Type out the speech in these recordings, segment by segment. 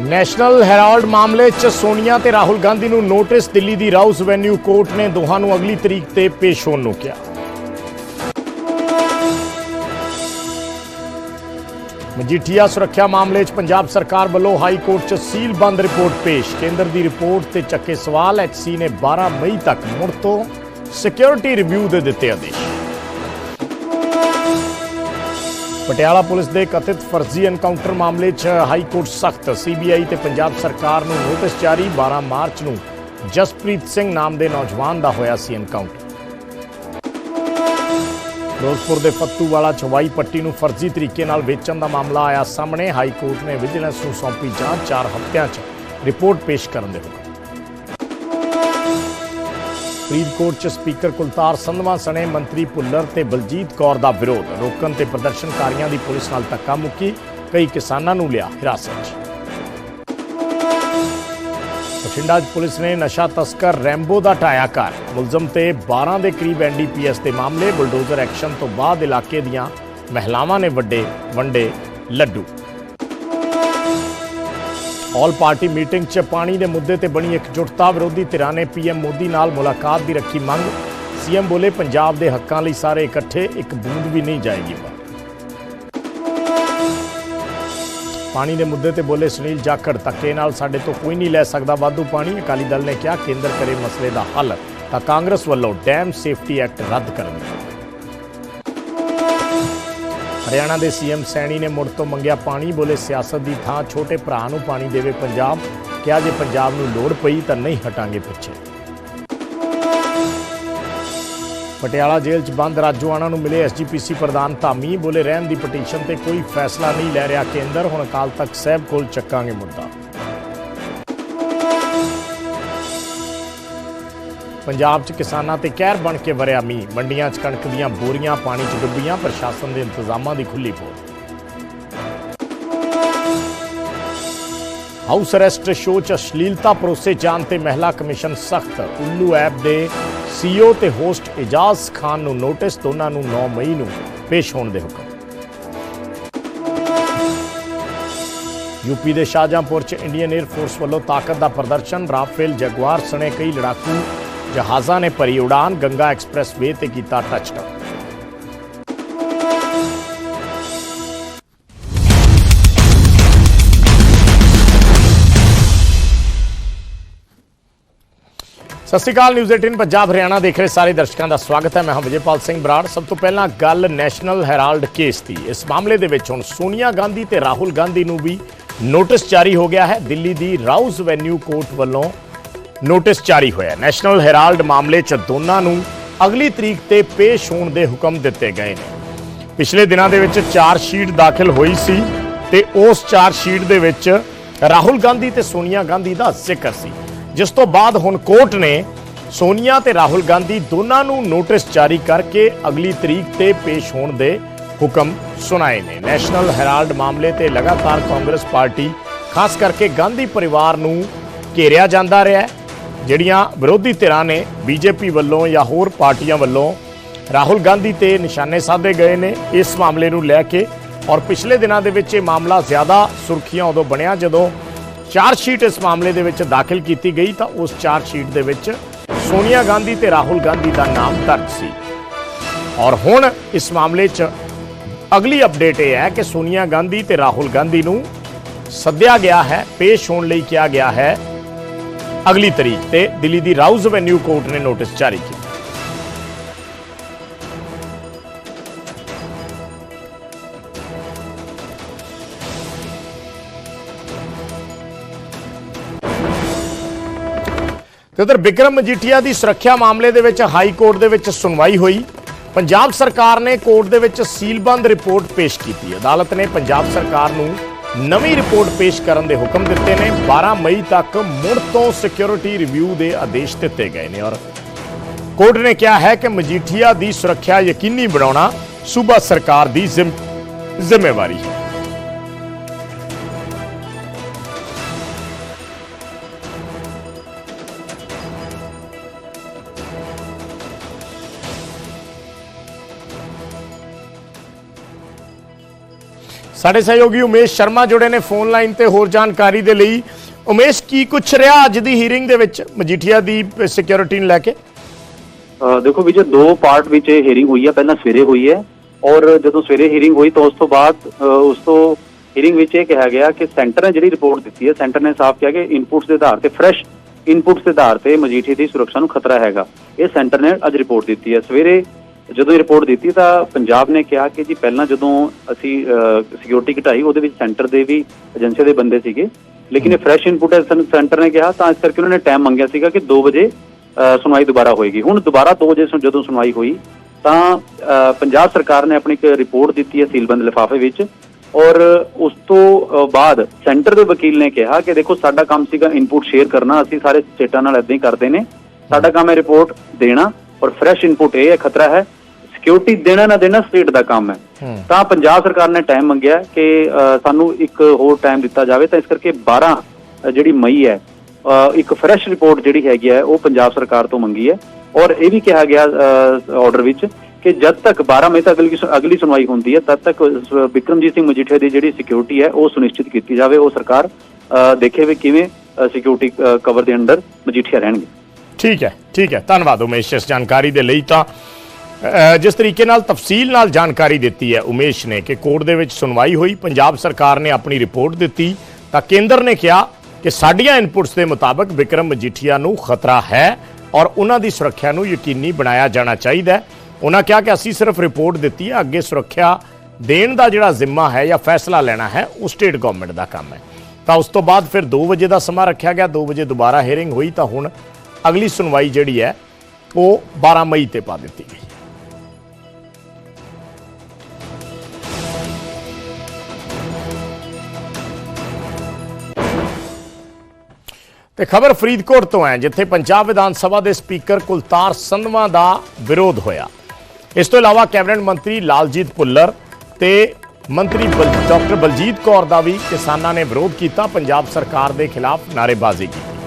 National Herald ਮਾਮਲੇ 'ਚ ਸੋਨੀਆ ਤੇ ਰਾਹੁਲ ਗਾਂਧੀ ਨੂੰ ਨੋਟਿਸ ਦਿੱਲੀ ਦੀ ਰਾਊਸ ਵੈਨਿਊ ਕੋਰਟ ਨੇ ਦੋਹਾਂ ਨੂੰ ਅਗਲੀ ਤਰੀਕ ਤੇ ਪੇਸ਼ ਹੋਣ ਨੂੰ ਕਿਹਾ। ਮਜੀਠੀਆ ਸੁਰੱਖਿਆ ਮਾਮਲੇ 'ਚ ਪੰਜਾਬ ਸਰਕਾਰ ਵੱਲੋਂ ਹਾਈ ਕੋਰਟ 'ਚ ਸੀਲਬੰਦ ਰਿਪੋਰਟ ਪੇਸ਼। ਕੇਂਦਰ ਦੀ ਰਿਪੋਰਟ ਤੇ ਚੱਕੇ ਸਵਾਲ ਐਚਸੀ ਨੇ 12 ਮਈ ਤੱਕ ਮੁੜ ਤੋਂ ਸਿਕਿਉਰਿਟੀ ਰਿਵਿਊ ਦੇ ਦਿੱਤੇ ਆਦੇਸ਼। ਪਟਿਆਲਾ ਪੁਲਿਸ ਦੇ ਕਥਿਤ ਫਰਜ਼ੀ ਐਨਕਾਊਂਟਰ ਮਾਮਲੇ 'ਚ ਹਾਈ ਕੋਰਟ ਸਖਤ, ਸੀਬੀਆਈ ਤੇ ਪੰਜਾਬ ਸਰਕਾਰ ਨੂੰ ਨੋਟਿਸ ਜਾਰੀ 12 ਮਾਰਚ ਨੂੰ। ਜਸਪ੍ਰੀਤ ਸਿੰਘ ਨਾਮ ਦੇ ਨੌਜਵਾਨ ਦਾ ਹੋਇਆ ਸੀ ਐਨਕਾਊਂਟਰ ਫਿਰੋਜ਼ਪੁਰ ਦੇ ਫੱਤੂਵਾਲਾ ਚਵਾਈ ਪੱਟੀ ਨੂੰ ਫਰਜ਼ੀ ਤਰੀਕੇ ਨਾਲ ਵੇਚਣ ਦਾ ਮਾਮਲਾ ਆਇਆ ਸਾਹਮਣੇ। ਹਾਈ ਕੋਰਟ ਨੇ ਵਿਜੀਲੈਂਸ ਨੂੰ ਸੌਂਪੀ ਜਾਂਚ 4 ਹਫ਼ਤਿਆਂ 'ਚ। ਰਿਪੋਰਟ ਪੇਸ਼ ਕਰਨ ਦੇ ਹੁਕਮ। ਫਰੀਦਕੋਟ 'ਚ ਸਪੀਕਰ ਕੁਲਤਾਰ ਸੰਧਵਾ ਸਣੇ ਮੰਤਰੀ ਭੁੱਲਰ ਤੇ ਬਲਜੀਤ ਕੌਰ ਦਾ ਵਿਰੋਧ। ਰੋਕਣ ਤੇ ਪ੍ਰਦਰਸ਼ਨਕਾਰੀਆਂ ਦੀ ਪੁਲਿਸ ਨਾਲ ਧੱਕਾ ਮੁੱਕੀ, ਕਈ ਕਿਸਾਨਾਂ ਨੂੰ ਲਿਆ ਹਿਰਾਸਤ। 'ਚ ਬਠਿੰਡਾ 'ਚ ਪੁਲਿਸ ਨੇ ਨਸ਼ਾ ਤਸਕਰ ਰੈਂਬੋ ਦਾ ਢਾਇਆ ਘਰ। ਮੁਲਜ਼ਮ ਤੇ 12 ਦੇ ਕਰੀਬ ਐਨਡੀਪੀਐਸ ਦੇ ਮਾਮਲੇ ਬੁਲਡੋਜ਼ਰ ਐਕਸ਼ਨ ਤੋਂ ਬਾਅਦ ਇਲਾਕੇ ਦੀਆਂ ਮਹਿਲਾਵਾਂ ਨੇ ਵੱਡੇ ਵੰਡੇ ਲੱਡੂ। ਆਲ ਪਾਰਟੀ ਮੀਟਿੰਗ 'ਚ ਪਾਣੀ ਦੇ ਮੁੱਦੇ ਤੇ ਬਣੀ ਇਕਜੁੱਟਤਾ ਵਿਰੋਧੀ ਧਿਰਾਂ ਨੇ ਪੀਐਮ ਮੋਦੀ ਨਾਲ ਮੁਲਾਕਾਤ ਦੀ ਰੱਖੀ ਮੰਗ। ਸੀਐਮ ਬੋਲੇ ਪੰਜਾਬ ਦੇ ਹੱਕਾਂ ਲਈ ਸਾਰੇ ਇਕੱਠੇ, ਇੱਕ ਬੂੰਦ ਵੀ ਨਹੀਂ ਜਾਏਗੀ। ਪਾਣੀ ਦੇ ਮੁੱਦੇ ਤੇ ਬੋਲੇ ਸੁਨੀਲ ਜਾਖੜ, ਧੱਕੇ ਨਾਲ ਸਾਡੇ ਤੋਂ ਕੋਈ ਨਹੀਂ ਲੈ ਸਕਦਾ ਵਾਧੂ ਪਾਣੀ। ਅਕਾਲੀ ਦਲ ਨੇ ਕਿਹਾ, ਕੇਂਦਰ ਕਰੇ ਮਸਲੇ ਦਾ ਹੱਲ ਤਾਂ ਕਾਂਗਰਸ ਵੱਲੋਂ ਡੈਮ ਸੇਫਟੀ ਐਕਟ ਰੱਦ ਕਰਨ। ਦੀ ਹਰਿਆਣਾ ਦੇ ਸੀਐਮ ਸੈਣੀ ਨੇ ਮੁੜ ਤੋਂ ਮੰਗਿਆ ਪਾਣੀ, ਬੋਲੇ ਸਿਆਸਤ ਦੀ ਥਾਂ ਛੋਟੇ ਭਰਾ ਨੂੰ ਪਾਣੀ ਦੇਵੇ ਪੰਜਾਬ। ਕਿਹਾ ਜੇ ਪੰਜਾਬ ਨੂੰ ਲੋੜ ਪਈ ਤਾਂ ਨਹੀਂ ਹਟਾਂਗੇ ਪਿੱਛੇ। ਪਟਿਆਲਾ ਜੇਲ੍ਹ 'ਚ ਬੰਦ ਰਾਜੋਆਣਾ ਨੂੰ ਮਿਲੇ ਐਸਜੀਪੀਸੀ ਪ੍ਰਧਾਨ ਧਾਮੀ, ਬੋਲੇ ਰਹਿਣ ਦੀ ਪਟੀਸ਼ਨ ਤੇ ਕੋਈ ਫੈਸਲਾ ਨਹੀਂ ਲੈ ਰਿਹਾ ਕੇਂਦਰ। ਹੁਣ ਅਕਾਲ ਤਖ਼ਤ ਸਾਹਿਬ ਕੋਲ ਚੱਕਾਂਗੇ ਮੁੱਦਾ। ਪੰਜਾਬ 'ਚ ਕਿਸਾਨਾਂ ਤੇ ਕਹਿਰ ਬਣ ਕੇ ਵਰਿਆ ਮੀਂਹ। ਮੰਡੀਆਂ 'ਚ ਕਣਕ ਦੀਆਂ ਬੋਰੀਆਂ, ਪਾਣੀ 'ਚ ਡੁੱਬੀਆਂ, ਪ੍ਰਸ਼ਾਸਨ ਦੇ ਇੰਤਜ਼ਾਮਾਂ ਦੀ ਖੁੱਲੀ ਪੋਲ। ਹਾਊਸ ਅਰੈਸਟ ਸ਼ੋਅ 'ਚ ਅਸ਼ਲੀਲਤਾ ਪਰੋਸੇ ਜਾਣ ਤੇ ਮਹਿਲਾ ਕਮਿਸ਼ਨ ਸਖਤ। ਉੱਲੂ ਐਪ ਦੇ ਸੀਈਓ ਤੇ ਹੋਸਟ ਇਜਾਜ਼ ਖਾਨ ਨੂੰ ਨੋਟਿਸ ਦੋਨਾਂ ਨੂੰ 9 ਮਈ ਨੂੰ ਪੇਸ਼ ਹੋਣ ਦੇ ਹੁਕਮ। ਯੂਪੀ ਦੇ ਸ਼ਾਹਜਹਾਂਪੁਰ 'ਚ ਇੰਡੀਅਨ 에ਅਰ ਫੋਰਸ ਵੱਲੋਂ ਤਾਕਤ ਦਾ ਪ੍ਰਦਰਸ਼ਨ, ਰਾਫੇਲ ਜਗਵਾਰ ਸਣੇ ਕਈ ਲੜਾਕੂ ਜਹਾਜ਼ਾਂ ਨੇ ਭਰੀ ਉਡਾਨ ਗੰਗਾ ਐਕਸਪ੍ਰੈਸਵੇ ਤੇ ਕੀਤਾ ਟੱਚਡਾਊਨ ਸਤਿ ਸ਼੍ਰੀ ਅਕਾਲ ਨਿਊਜ਼ 18 ਪੰਜਾਬ, ਹਰਿਆਣਾ ਦੇਖ ਰਹੇ ਸਾਰੇ ਦਰਸ਼ਕਾਂ ਦਾ ਸਵਾਗਤ ਹੈ। ਮੈਂ ਹਾਂ ਵਿਜੇਪਾਲ ਸਿੰਘ ਬਰਾੜ। ਸਭ ਤੋਂ ਪਹਿਲਾਂ ਗੱਲ ਨੈਸ਼ਨਲ ਹੈਰਾਲਡ ਕੇਸ ਦੀ। ਇਸ ਮਾਮਲੇ ਦੇ ਵਿੱਚ ਹੁਣ ਸੋਨੀਆ ਗਾਂਧੀ ਤੇ ਰਾਹੁਲ ਗਾਂਧੀ ਨੂੰ ਵੀ ਨੋਟਿਸ ਜਾਰੀ ਹੋ ਗਿਆ ਹੈ। ਦਿੱਲੀ ਦੀ ਰਾਉਸ ਵੈਨਿਊ ਕੋਰਟ ਵੱਲੋਂ ਨੋਟਿਸ ਜਾਰੀ ਹੋਇਆ ਨੈਸ਼ਨਲ ਹੈਰਾਲਡ ਮਾਮਲੇ 'ਚ ਦੋਨਾਂ ਨੂੰ ਅਗਲੀ ਤਰੀਕ ਤੇ ਪੇਸ਼ ਹੋਣ ਦੇ ਹੁਕਮ ਦਿੱਤੇ ਗਏ ਨੇ। ਪਿਛਲੇ ਦਿਨਾਂ ਦੇ ਵਿੱਚ ਚਾਰ ਸ਼ੀਟ ਦਾਖਲ ਹੋਈ ਸੀ ਤੇ ਉਸ ਚਾਰ ਸ਼ੀਟ ਦੇ ਵਿੱਚ ਰਾਹੁਲ ਗਾਂਧੀ ਤੇ ਸੋਨੀਆ ਗਾਂਧੀ ਦਾ ਜ਼ਿਕਰ ਸੀ। ਜਿਸ ਤੋਂ ਬਾਅਦ ਹੁਣ ਕੋਰਟ ਨੇ ਸੋਨੀਆ ਤੇ ਰਾਹੁਲ ਗਾਂਧੀ ਦੋਨਾਂ ਨੂੰ ਨੋਟਿਸ ਜਾਰੀ ਕਰਕੇ ਅਗਲੀ ਤਰੀਕ ਤੇ ਪੇਸ਼ ਹੋਣ ਦੇ ਹੁਕਮ ਸੁਣਾਏ ਨੇ। ਨੈਸ਼ਨਲ ਹੈਰਾਲਡ ਮਾਮਲੇ ਤੇ ਲਗਾਤਾਰ ਕਾਂਗਰਸ ਪਾਰਟੀ, ਖਾਸ ਕਰਕੇ ਗਾਂਧੀ ਪਰਿਵਾਰ ਨੂੰ ਘੇਰਿਆ ਜਾਂਦਾ ਰਿਹਾ ਹੈ। ਜਿਹੜੀਆਂ ਵਿਰੋਧੀ ਧਿਰਾਂ ਨੇ, ਬੀਜੇਪੀ ਵੱਲੋਂ ਜਾਂ ਹੋਰ ਪਾਰਟੀਆਂ ਵੱਲੋਂ ਰਾਹੁਲ ਗਾਂਧੀ ਤੇ ਨਿਸ਼ਾਨੇ ਸਾਧੇ ਗਏ ਨੇ ਇਸ ਮਾਮਲੇ ਨੂੰ ਲੈ ਕੇ। ਔਰ ਪਿਛਲੇ ਦਿਨਾਂ ਦੇ ਵਿੱਚ ਇਹ ਮਾਮਲਾ ਜ਼ਿਆਦਾ ਸੁਰਖੀਆਂ ਉਦੋਂ ਬਣਿਆ ਜਦੋਂ ਚਾਰ ਸ਼ੀਟ ਇਸ ਮਾਮਲੇ ਦੇ ਵਿੱਚ ਦਾਖਲ ਕੀਤੀ ਗਈ ਤਾਂ ਉਸ ਚਾਰ ਸ਼ੀਟ ਦੇ ਵਿੱਚ ਸੋਨੀਆ ਗਾਂਧੀ ਤੇ ਰਾਹੁਲ ਗਾਂਧੀ ਦਾ ਨਾਮ ਦਰਜ ਸੀ। ਔਰ ਹੁਣ ਇਸ ਮਾਮਲੇ 'ਚ ਅਗਲੀ ਅਪਡੇਟ ਇਹ ਹੈ ਕਿ ਸੋਨੀਆ ਗਾਂਧੀ ਤੇ ਰਾਹੁਲ ਗਾਂਧੀ ਨੂੰ ਸੱਦਿਆ ਗਿਆ ਹੈ, ਪੇਸ਼ ਹੋਣ ਲਈ ਕਿਹਾ ਗਿਆ ਹੈ ਅਗਲੀ ਤਰੀਕ ਤੇ ਦਿੱਲੀ ਦੀ ਰਾਉਜ਼ ਵੈਨਿਊ ਕੋਰਟ ਨੇ ਨੋਟਿਸ ਜਾਰੀ ਕੀਤਾ। ਤੇ ਉਧਰ ਵਿਕਰਮ ਮਜੀਠੀਆ ਦੀ ਸੁਰੱਖਿਆ ਮਾਮਲੇ ਦੇ ਵਿੱਚ ਹਾਈ ਕੋਰਟ ਦੇ ਵਿੱਚ ਸੁਣਵਾਈ ਹੋਈ। ਪੰਜਾਬ ਸਰਕਾਰ ਨੇ ਕੋਰਟ ਦੇ ਵਿੱਚ ਸੀਲਬੰਦ ਰਿਪੋਰਟ ਪੇਸ਼ ਕੀਤੀ। ਅਦਾਲਤ ਨੇ ਪੰਜਾਬ ਸਰਕਾਰ ਨੂੰ ਨਵੀਂ ਰਿਪੋਰਟ ਪੇਸ਼ ਕਰਨ ਦੇ ਹੁਕਮ ਦਿੱਤੇ ਨੇ। 12 ਮਈ ਤੱਕ ਮੁੜ ਤੋਂ ਸਿਕਿਉਰਿਟੀ ਰਿਵਿਊ ਦੇ ਆਦੇਸ਼ ਦਿੱਤੇ ਗਏ ਨੇ ਔਰ ਕੋਰਟ ਨੇ ਕਿਹਾ ਹੈ ਕਿ ਮਜੀਠੀਆ ਦੀ ਸੁਰੱਖਿਆ ਯਕੀਨੀ ਬਣਾਉਣਾ ਸੂਬਾ ਸਰਕਾਰ ਦੀ ਜ਼ਿੰਮ- ਜ਼ਿੰਮੇਵਾਰੀ ਹੈ। ਸਾਡੇ ਸਹਿਯੋਗੀ ਉਮੇਸ਼ ਸ਼ਰਮਾ ਜੁੜੇ ਨੇ ਫੋਨ ਲਾਈਨ ਤੇ। ਹੋਰ ਜਾਣਕਾਰੀ ਦੇ ਲਈ ਉਮੇਸ਼, ਕੀ ਕੁਛ ਰਿਹਾ ਅੱਜ ਦੀ ਹੀਅਰਿੰਗ ਦੇ ਵਿੱਚ ਮਜੀਠੀਆ ਦੀ ਸਿਕਿਉਰਿਟੀ ਨੂੰ ਲੈ ਕੇ? ਦੇਖੋ ਵਿਜੇ ਦੋ ਪਾਰਟ ਵਿੱਚ ਇਹ ਹੀਅਰਿੰਗ ਹੋਈ ਹੈ ਪਹਿਲਾਂ ਸਵੇਰੇ ਹੋਈ ਹੈ ਔਰ ਜਦੋਂ ਸਵੇਰੇ ਹੀਅਰਿੰਗ ਹੋਈ ਤਾਂ ਉਸ ਤੋਂ ਬਾਅਦ ਉਸ ਤੋਂ ਹੀਅਰਿੰਗ ਵਿੱਚ ਇਹ ਕਿਹਾ ਗਿਆ ਕਿ ਸੈਂਟਰ ਨੇ ਜਿਹੜੀ ਰਿਪੋਰਟ ਦਿੱਤੀ ਹੈ ਸੈਂਟਰ ਨੇ ਸਾਫ਼ ਕਿਹਾ ਕਿ ਇਨਪੁਟਸ ਦੇ ਆਧਾਰ ਤੇ ਫਰੈਸ਼ ਇਨਪੁਟਸ ਦੇ ਆਧਾਰ ਤੇ ਮਜੀਠੀ ਦੀ ਸੁਰੱਖਿਆ ਨੂੰ ਖਤਰਾ ਹੈਗਾ। ਇਹ ਸੈਂਟਰ ਨੇ ਅੱਜ ਰਿਪੋਰਟ ਦਿੱਤੀ ਹੈ। ਸਵੇਰੇ ਜਦੋਂ ਇਹ ਰਿਪੋਰਟ ਦਿੱਤੀ ਤਾਂ ਪੰਜਾਬ ਨੇ ਕਿਹਾ ਕਿ ਜੀ ਪਹਿਲਾਂ ਜਦੋਂ ਅਸੀਂ ਸਿਕਿਉਰਿਟੀ ਘਟਾਈ ਉਹਦੇ ਵਿੱਚ ਸੈਂਟਰ ਦੇ ਵੀ ਏਜੰਸੀ ਦੇ ਬੰਦੇ ਸੀਗੇ। ਲੇਕਿਨ ਇਹ ਫਰੈਸ਼ ਇਨਪੁਟ ਹੈ ਸੈਂਟਰ ਨੇ ਕਿਹਾ ਤਾਂ ਇਸ ਕਰਕੇ ਉਹਨਾਂ ਨੇ ਟਾਈਮ ਮੰਗਿਆ ਸੀਗਾ ਕਿ 2 ਵਜੇ ਅ, ਸੁਣਵਾਈ ਦੁਬਾਰਾ ਹੋਏਗੀ। ਹੁਣ ਦੁਬਾਰਾ 2 ਵਜੇ ਜਦੋਂ ਸੁਣਵਾਈ ਹੋਈ ਤਾਂ ਅ, ਪੰਜਾਬ ਸਰਕਾਰ ਨੇ ਆਪਣੀ ਇੱਕ ਰਿਪੋਰਟ ਦਿੱਤੀ ਹੈ ਸੀਲਬੰਦ ਲਿਫਾਫੇ ਵਿੱਚ। ਔਰ ਉਸ ਤੋਂ ਬਾਅਦ ਸੈਂਟਰ ਦੇ ਵਕੀਲ ਨੇ ਕਿਹਾ ਕਿ ਦੇਖੋ ਸਾਡਾ ਕੰਮ ਸੀਗਾ ਇਨਪੁਟ ਸ਼ੇਅਰ ਕਰਨਾ ਅਸੀਂ ਸਾਰੇ ਸਟੇਟਾਂ ਨਾਲ ਇਦਾਂ ਹੀ ਕਰਦੇ ਨੇ। ਸਾਡਾ ਕੰਮ ਹੈ ਰਿਪੋਰਟ ਦੇਣਾ। ਔਰ ਫਰੈਸ਼ ਇਨਪੁਟ ਇਹ ਹੈ ਖਤਰਾ ਹੈ ਸਿਕਿਉਰਿਟੀ ਦੇਣਾ ਨਾ ਦੇਣਾ ਸਟੇਟ ਦਾ ਕੰਮ ਹੈ। ਤਾਂ ਪੰਜਾਬ ਸਰਕਾਰ ਨੇ ਟਾਈਮ ਮੰਗਿਆ ਕਿ ਸਾਨੂੰ ਇੱਕ ਹੋਰ ਟਾਈਮ ਦਿੱਤਾ ਜਾਵੇ ਤਾਂ ਇਸ ਕਰਕੇ 12 ਅ, ਜਿਹੜੀ ਮਈ ਹੈ ਇੱਕ ਫਰੈਸ਼ ਰਿਪੋਰਟ ਜਿਹੜੀ ਹੈਗੀ ਹੈ ਉਹ ਪੰਜਾਬ ਸਰਕਾਰ ਤੋਂ ਮੰਗੀ ਹੈ। ਔਰ ਇਹ ਵੀ ਕਿਹਾ ਗਿਆ ਆਰਡਰ ਵਿੱਚ ਕਿ ਜਦ ਤੱਕ 12 ਮਈ ਤੱਕ ਅਗਲੀ ਅਗਲੀ ਸੁਣਵਾਈ ਹੁੰਦੀ ਹੈ ਤਦ ਤੱਕ ਬਿਕਰਮਜੀਤ ਸਿੰਘ ਮਜੀਠੀਆ ਦੀ ਜਿਹੜੀ ਸਿਕਿਉਰਿਟੀ ਹੈ ਉਹ ਸੁਨਿਸ਼ਚਿਤ ਕੀਤੀ ਜਾਵੇ ਉਹ ਸਰਕਾਰ ਦੇਖੇ ਵੀ ਕਿਵੇਂ ਸਿਕਿਉਰਿਟੀ ਕਵਰ ਦੇ ਅੰਡਰ ਮਜੀਠੀਆ ਰਹਿਣਗੇ। ਠੀਕ ਹੈ ਠੀਕ ਹੈ। ਧੰਨਵਾਦ ਉਮੇਸ਼ ਇਸ ਜਾਣਕਾਰੀ ਦੇ ਲਈ ਤਾਂ। ਜਿਸ ਤਰੀਕੇ ਨਾਲ ਤਫਸੀਲ ਨਾਲ ਜਾਣਕਾਰੀ ਦਿੱਤੀ ਹੈ ਉਮੇਸ਼ ਨੇ ਕਿ ਕੋਰਟ ਦੇ ਵਿੱਚ ਸੁਣਵਾਈ ਹੋਈ, ਪੰਜਾਬ ਸਰਕਾਰ ਨੇ ਆਪਣੀ ਰਿਪੋਰਟ ਦਿੱਤੀ ਤਾਂ ਕੇਂਦਰ ਨੇ ਕਿਹਾ ਕਿ ਸਾਡੀਆਂ ਇਨਪੁਟਸ ਦੇ ਮੁਤਾਬਕ ਵਿਕਰਮ ਮਜੀਠੀਆ ਨੂੰ ਖਤਰਾ ਹੈ ਔਰ ਉਹਨਾਂ ਦੀ ਸੁਰੱਖਿਆ ਨੂੰ ਯਕੀਨੀ ਬਣਾਇਆ ਜਾਣਾ ਚਾਹੀਦਾ ਹੈ। ਉਹਨਾਂ ਕਿਹਾ ਕਿ ਅਸੀਂ ਸਿਰਫ ਰਿਪੋਰਟ ਦਿੱਤੀ ਹੈ, ਅੱਗੇ ਸੁਰੱਖਿਆ ਦੇਣ ਦਾ ਜਿਹੜਾ ਜ਼ਿੰਮਾ ਹੈ ਜਾਂ ਫੈਸਲਾ ਲੈਣਾ ਹੈ, ਉਹ ਸਟੇਟ ਗਵਰਨਮੈਂਟ ਦਾ ਕੰਮ ਹੈ। ਤਾਂ ਉਸ ਤੋਂ ਬਾਅਦ ਫਿਰ 2 ਵਜੇ ਦਾ ਸਮਾਂ ਰੱਖਿਆ ਗਿਆ 2 ਵਜੇ ਦੁਬਾਰਾ ਹੀਅਰਿੰਗ ਹੋਈ ਤਾਂ ਹੁਣ ਅਗਲੀ ਸੁਣਵਾਈ ਜਿਹੜੀ ਹੈ, ਉਹ 12 ਮਈ ਤੇ ਪਾ ਦਿੱਤੀ ਗਈ ਤੇ ਖਬਰ ਫਰੀਦਕੋਟ ਤੋਂ ਹੈ, ਜਿੱਥੇ ਪੰਜਾਬ ਵਿਧਾਨ ਸਭਾ ਦੇ ਸਪੀਕਰ ਕੁਲਤਾਰ ਸੰਧਵਾ ਦਾ ਵਿਰੋਧ ਹੋਇਆ। ਇਸ ਤੋਂ ਇਲਾਵਾ ਕੈਬਨਿਟ ਮੰਤਰੀ ਲਾਲਜੀਤ ਭੁੱਲਰ ਤੇ ਮੰਤਰੀ ਬਲ- ਡਾਕਟਰ ਬਲਜੀਤ ਕੌਰ ਦਾ ਵੀ ਕਿਸਾਨਾਂ ਨੇ ਵਿਰੋਧ ਕੀਤਾ। ਪੰਜਾਬ ਸਰਕਾਰ ਦੇ ਖਿਲਾਫ ਨਾਅਰੇਬਾਜ਼ੀ ਕੀਤੀ।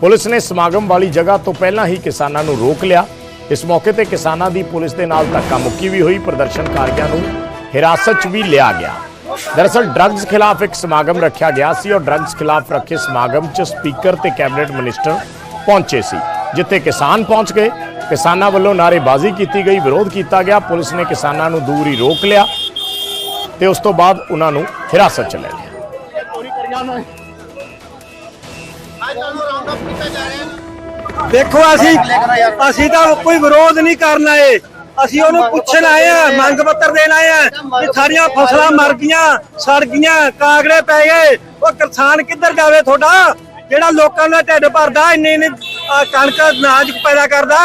ਪੁਲਿਸ ਨੇ ਸਮਾਗਮ ਵਾਲੀ ਜਗ੍ਹਾ ਤੋਂ ਪਹਿਲਾਂ ਹੀ ਕਿਸਾਨਾਂ ਨੂੰ ਰੋਕ ਲਿਆ। ਇਸ ਮੌਕੇ ਤੇ ਕਿਸਾਨਾਂ ਦੀ ਪੁਲਿਸ ਦੇ ਨਾਲ ਧੱਕਾ ਮੁੱਕੀ ਵੀ ਹੋਈ ਪ੍ਰਦਰਸ਼ਨਕਾਰੀਆਂ ਨੂੰ ਹਿਰਾਸਤ 'ਚ ਵੀ ਲਿਆ ਗਿਆ। ਦਰਅਸਲ ਡਰੱਗਸ ਖਿਲਾਫ ਇੱਕ ਸਮਾਗਮ ਰੱਖਿਆ ਗਿਆ ਸੀ ਔਰ ਡਰੱਗਸ ਖਿਲਾਫ ਰੱਖੇ ਸਮਾਗਮ 'ਚ ਸਪੀਕਰ ਤੇ ਕੈਬਨਿਟ ਮਿਨਿਸਟਰ ਪਹੁੰਚੇ ਸੀ, ਜਿੱਥੇ ਕਿਸਾਨ ਪਹੁੰਚ ਗਏ। ਕਿਸਾਨਾਂ ਵੱਲੋਂ ਨਾਅਰੇਬਾਜ਼ੀ ਕੀਤੀ ਗਈ, ਵਿਰੋਧ ਕੀਤਾ ਗਿਆ। ਪੁਲਿਸ ਨੇ ਕਿਸਾਨਾਂ ਨੂੰ ਦੂਰ ਹੀ ਰੋਕ ਲਿਆ ਤੇ ਉਸ ਤੋਂ ਬਾਅਦ ਉਹਨਾਂ ਨੂੰ ਹਿਰਾਸਤ 'ਚ ਲੈ ਲਿਆ। ਦੇਖੋ, ਅਸੀਂ ਅਸੀਂ ਤਾਂ ਕੋਈ ਵਿਰੋਧ ਨਹੀਂ ਕਰਨ ਆਏ। ਅਸੀਂ ਉਹਨੂੰ ਪੁੱਛਣ ਆਏ ਆ, ਮੰਗ ਪੱਤਰ ਦੇਣ ਆਏ ਆ ਕਿ ਸਾਡੀਆਂ ਫਸਲਾਂ ਮਰ ਗਈਆਂ, ਸੜ ਗਈਆਂ, ਕਾਗੜੇ ਪੈ ਗਏ। ਉਹ ਕਿਸਾਨ ਕਿੱਧਰ ਜਾਵੇ ਤੁਹਾਡਾ? ਜਿਹੜਾ ਲੋਕਾਂ ਦਾ ਢਿੱਡ ਭਰਦਾ, ਇੰਨੇ ਇੰਨੇ ਕਣਕ ਅਨਾਜ ਪੈਦਾ ਕਰਦਾ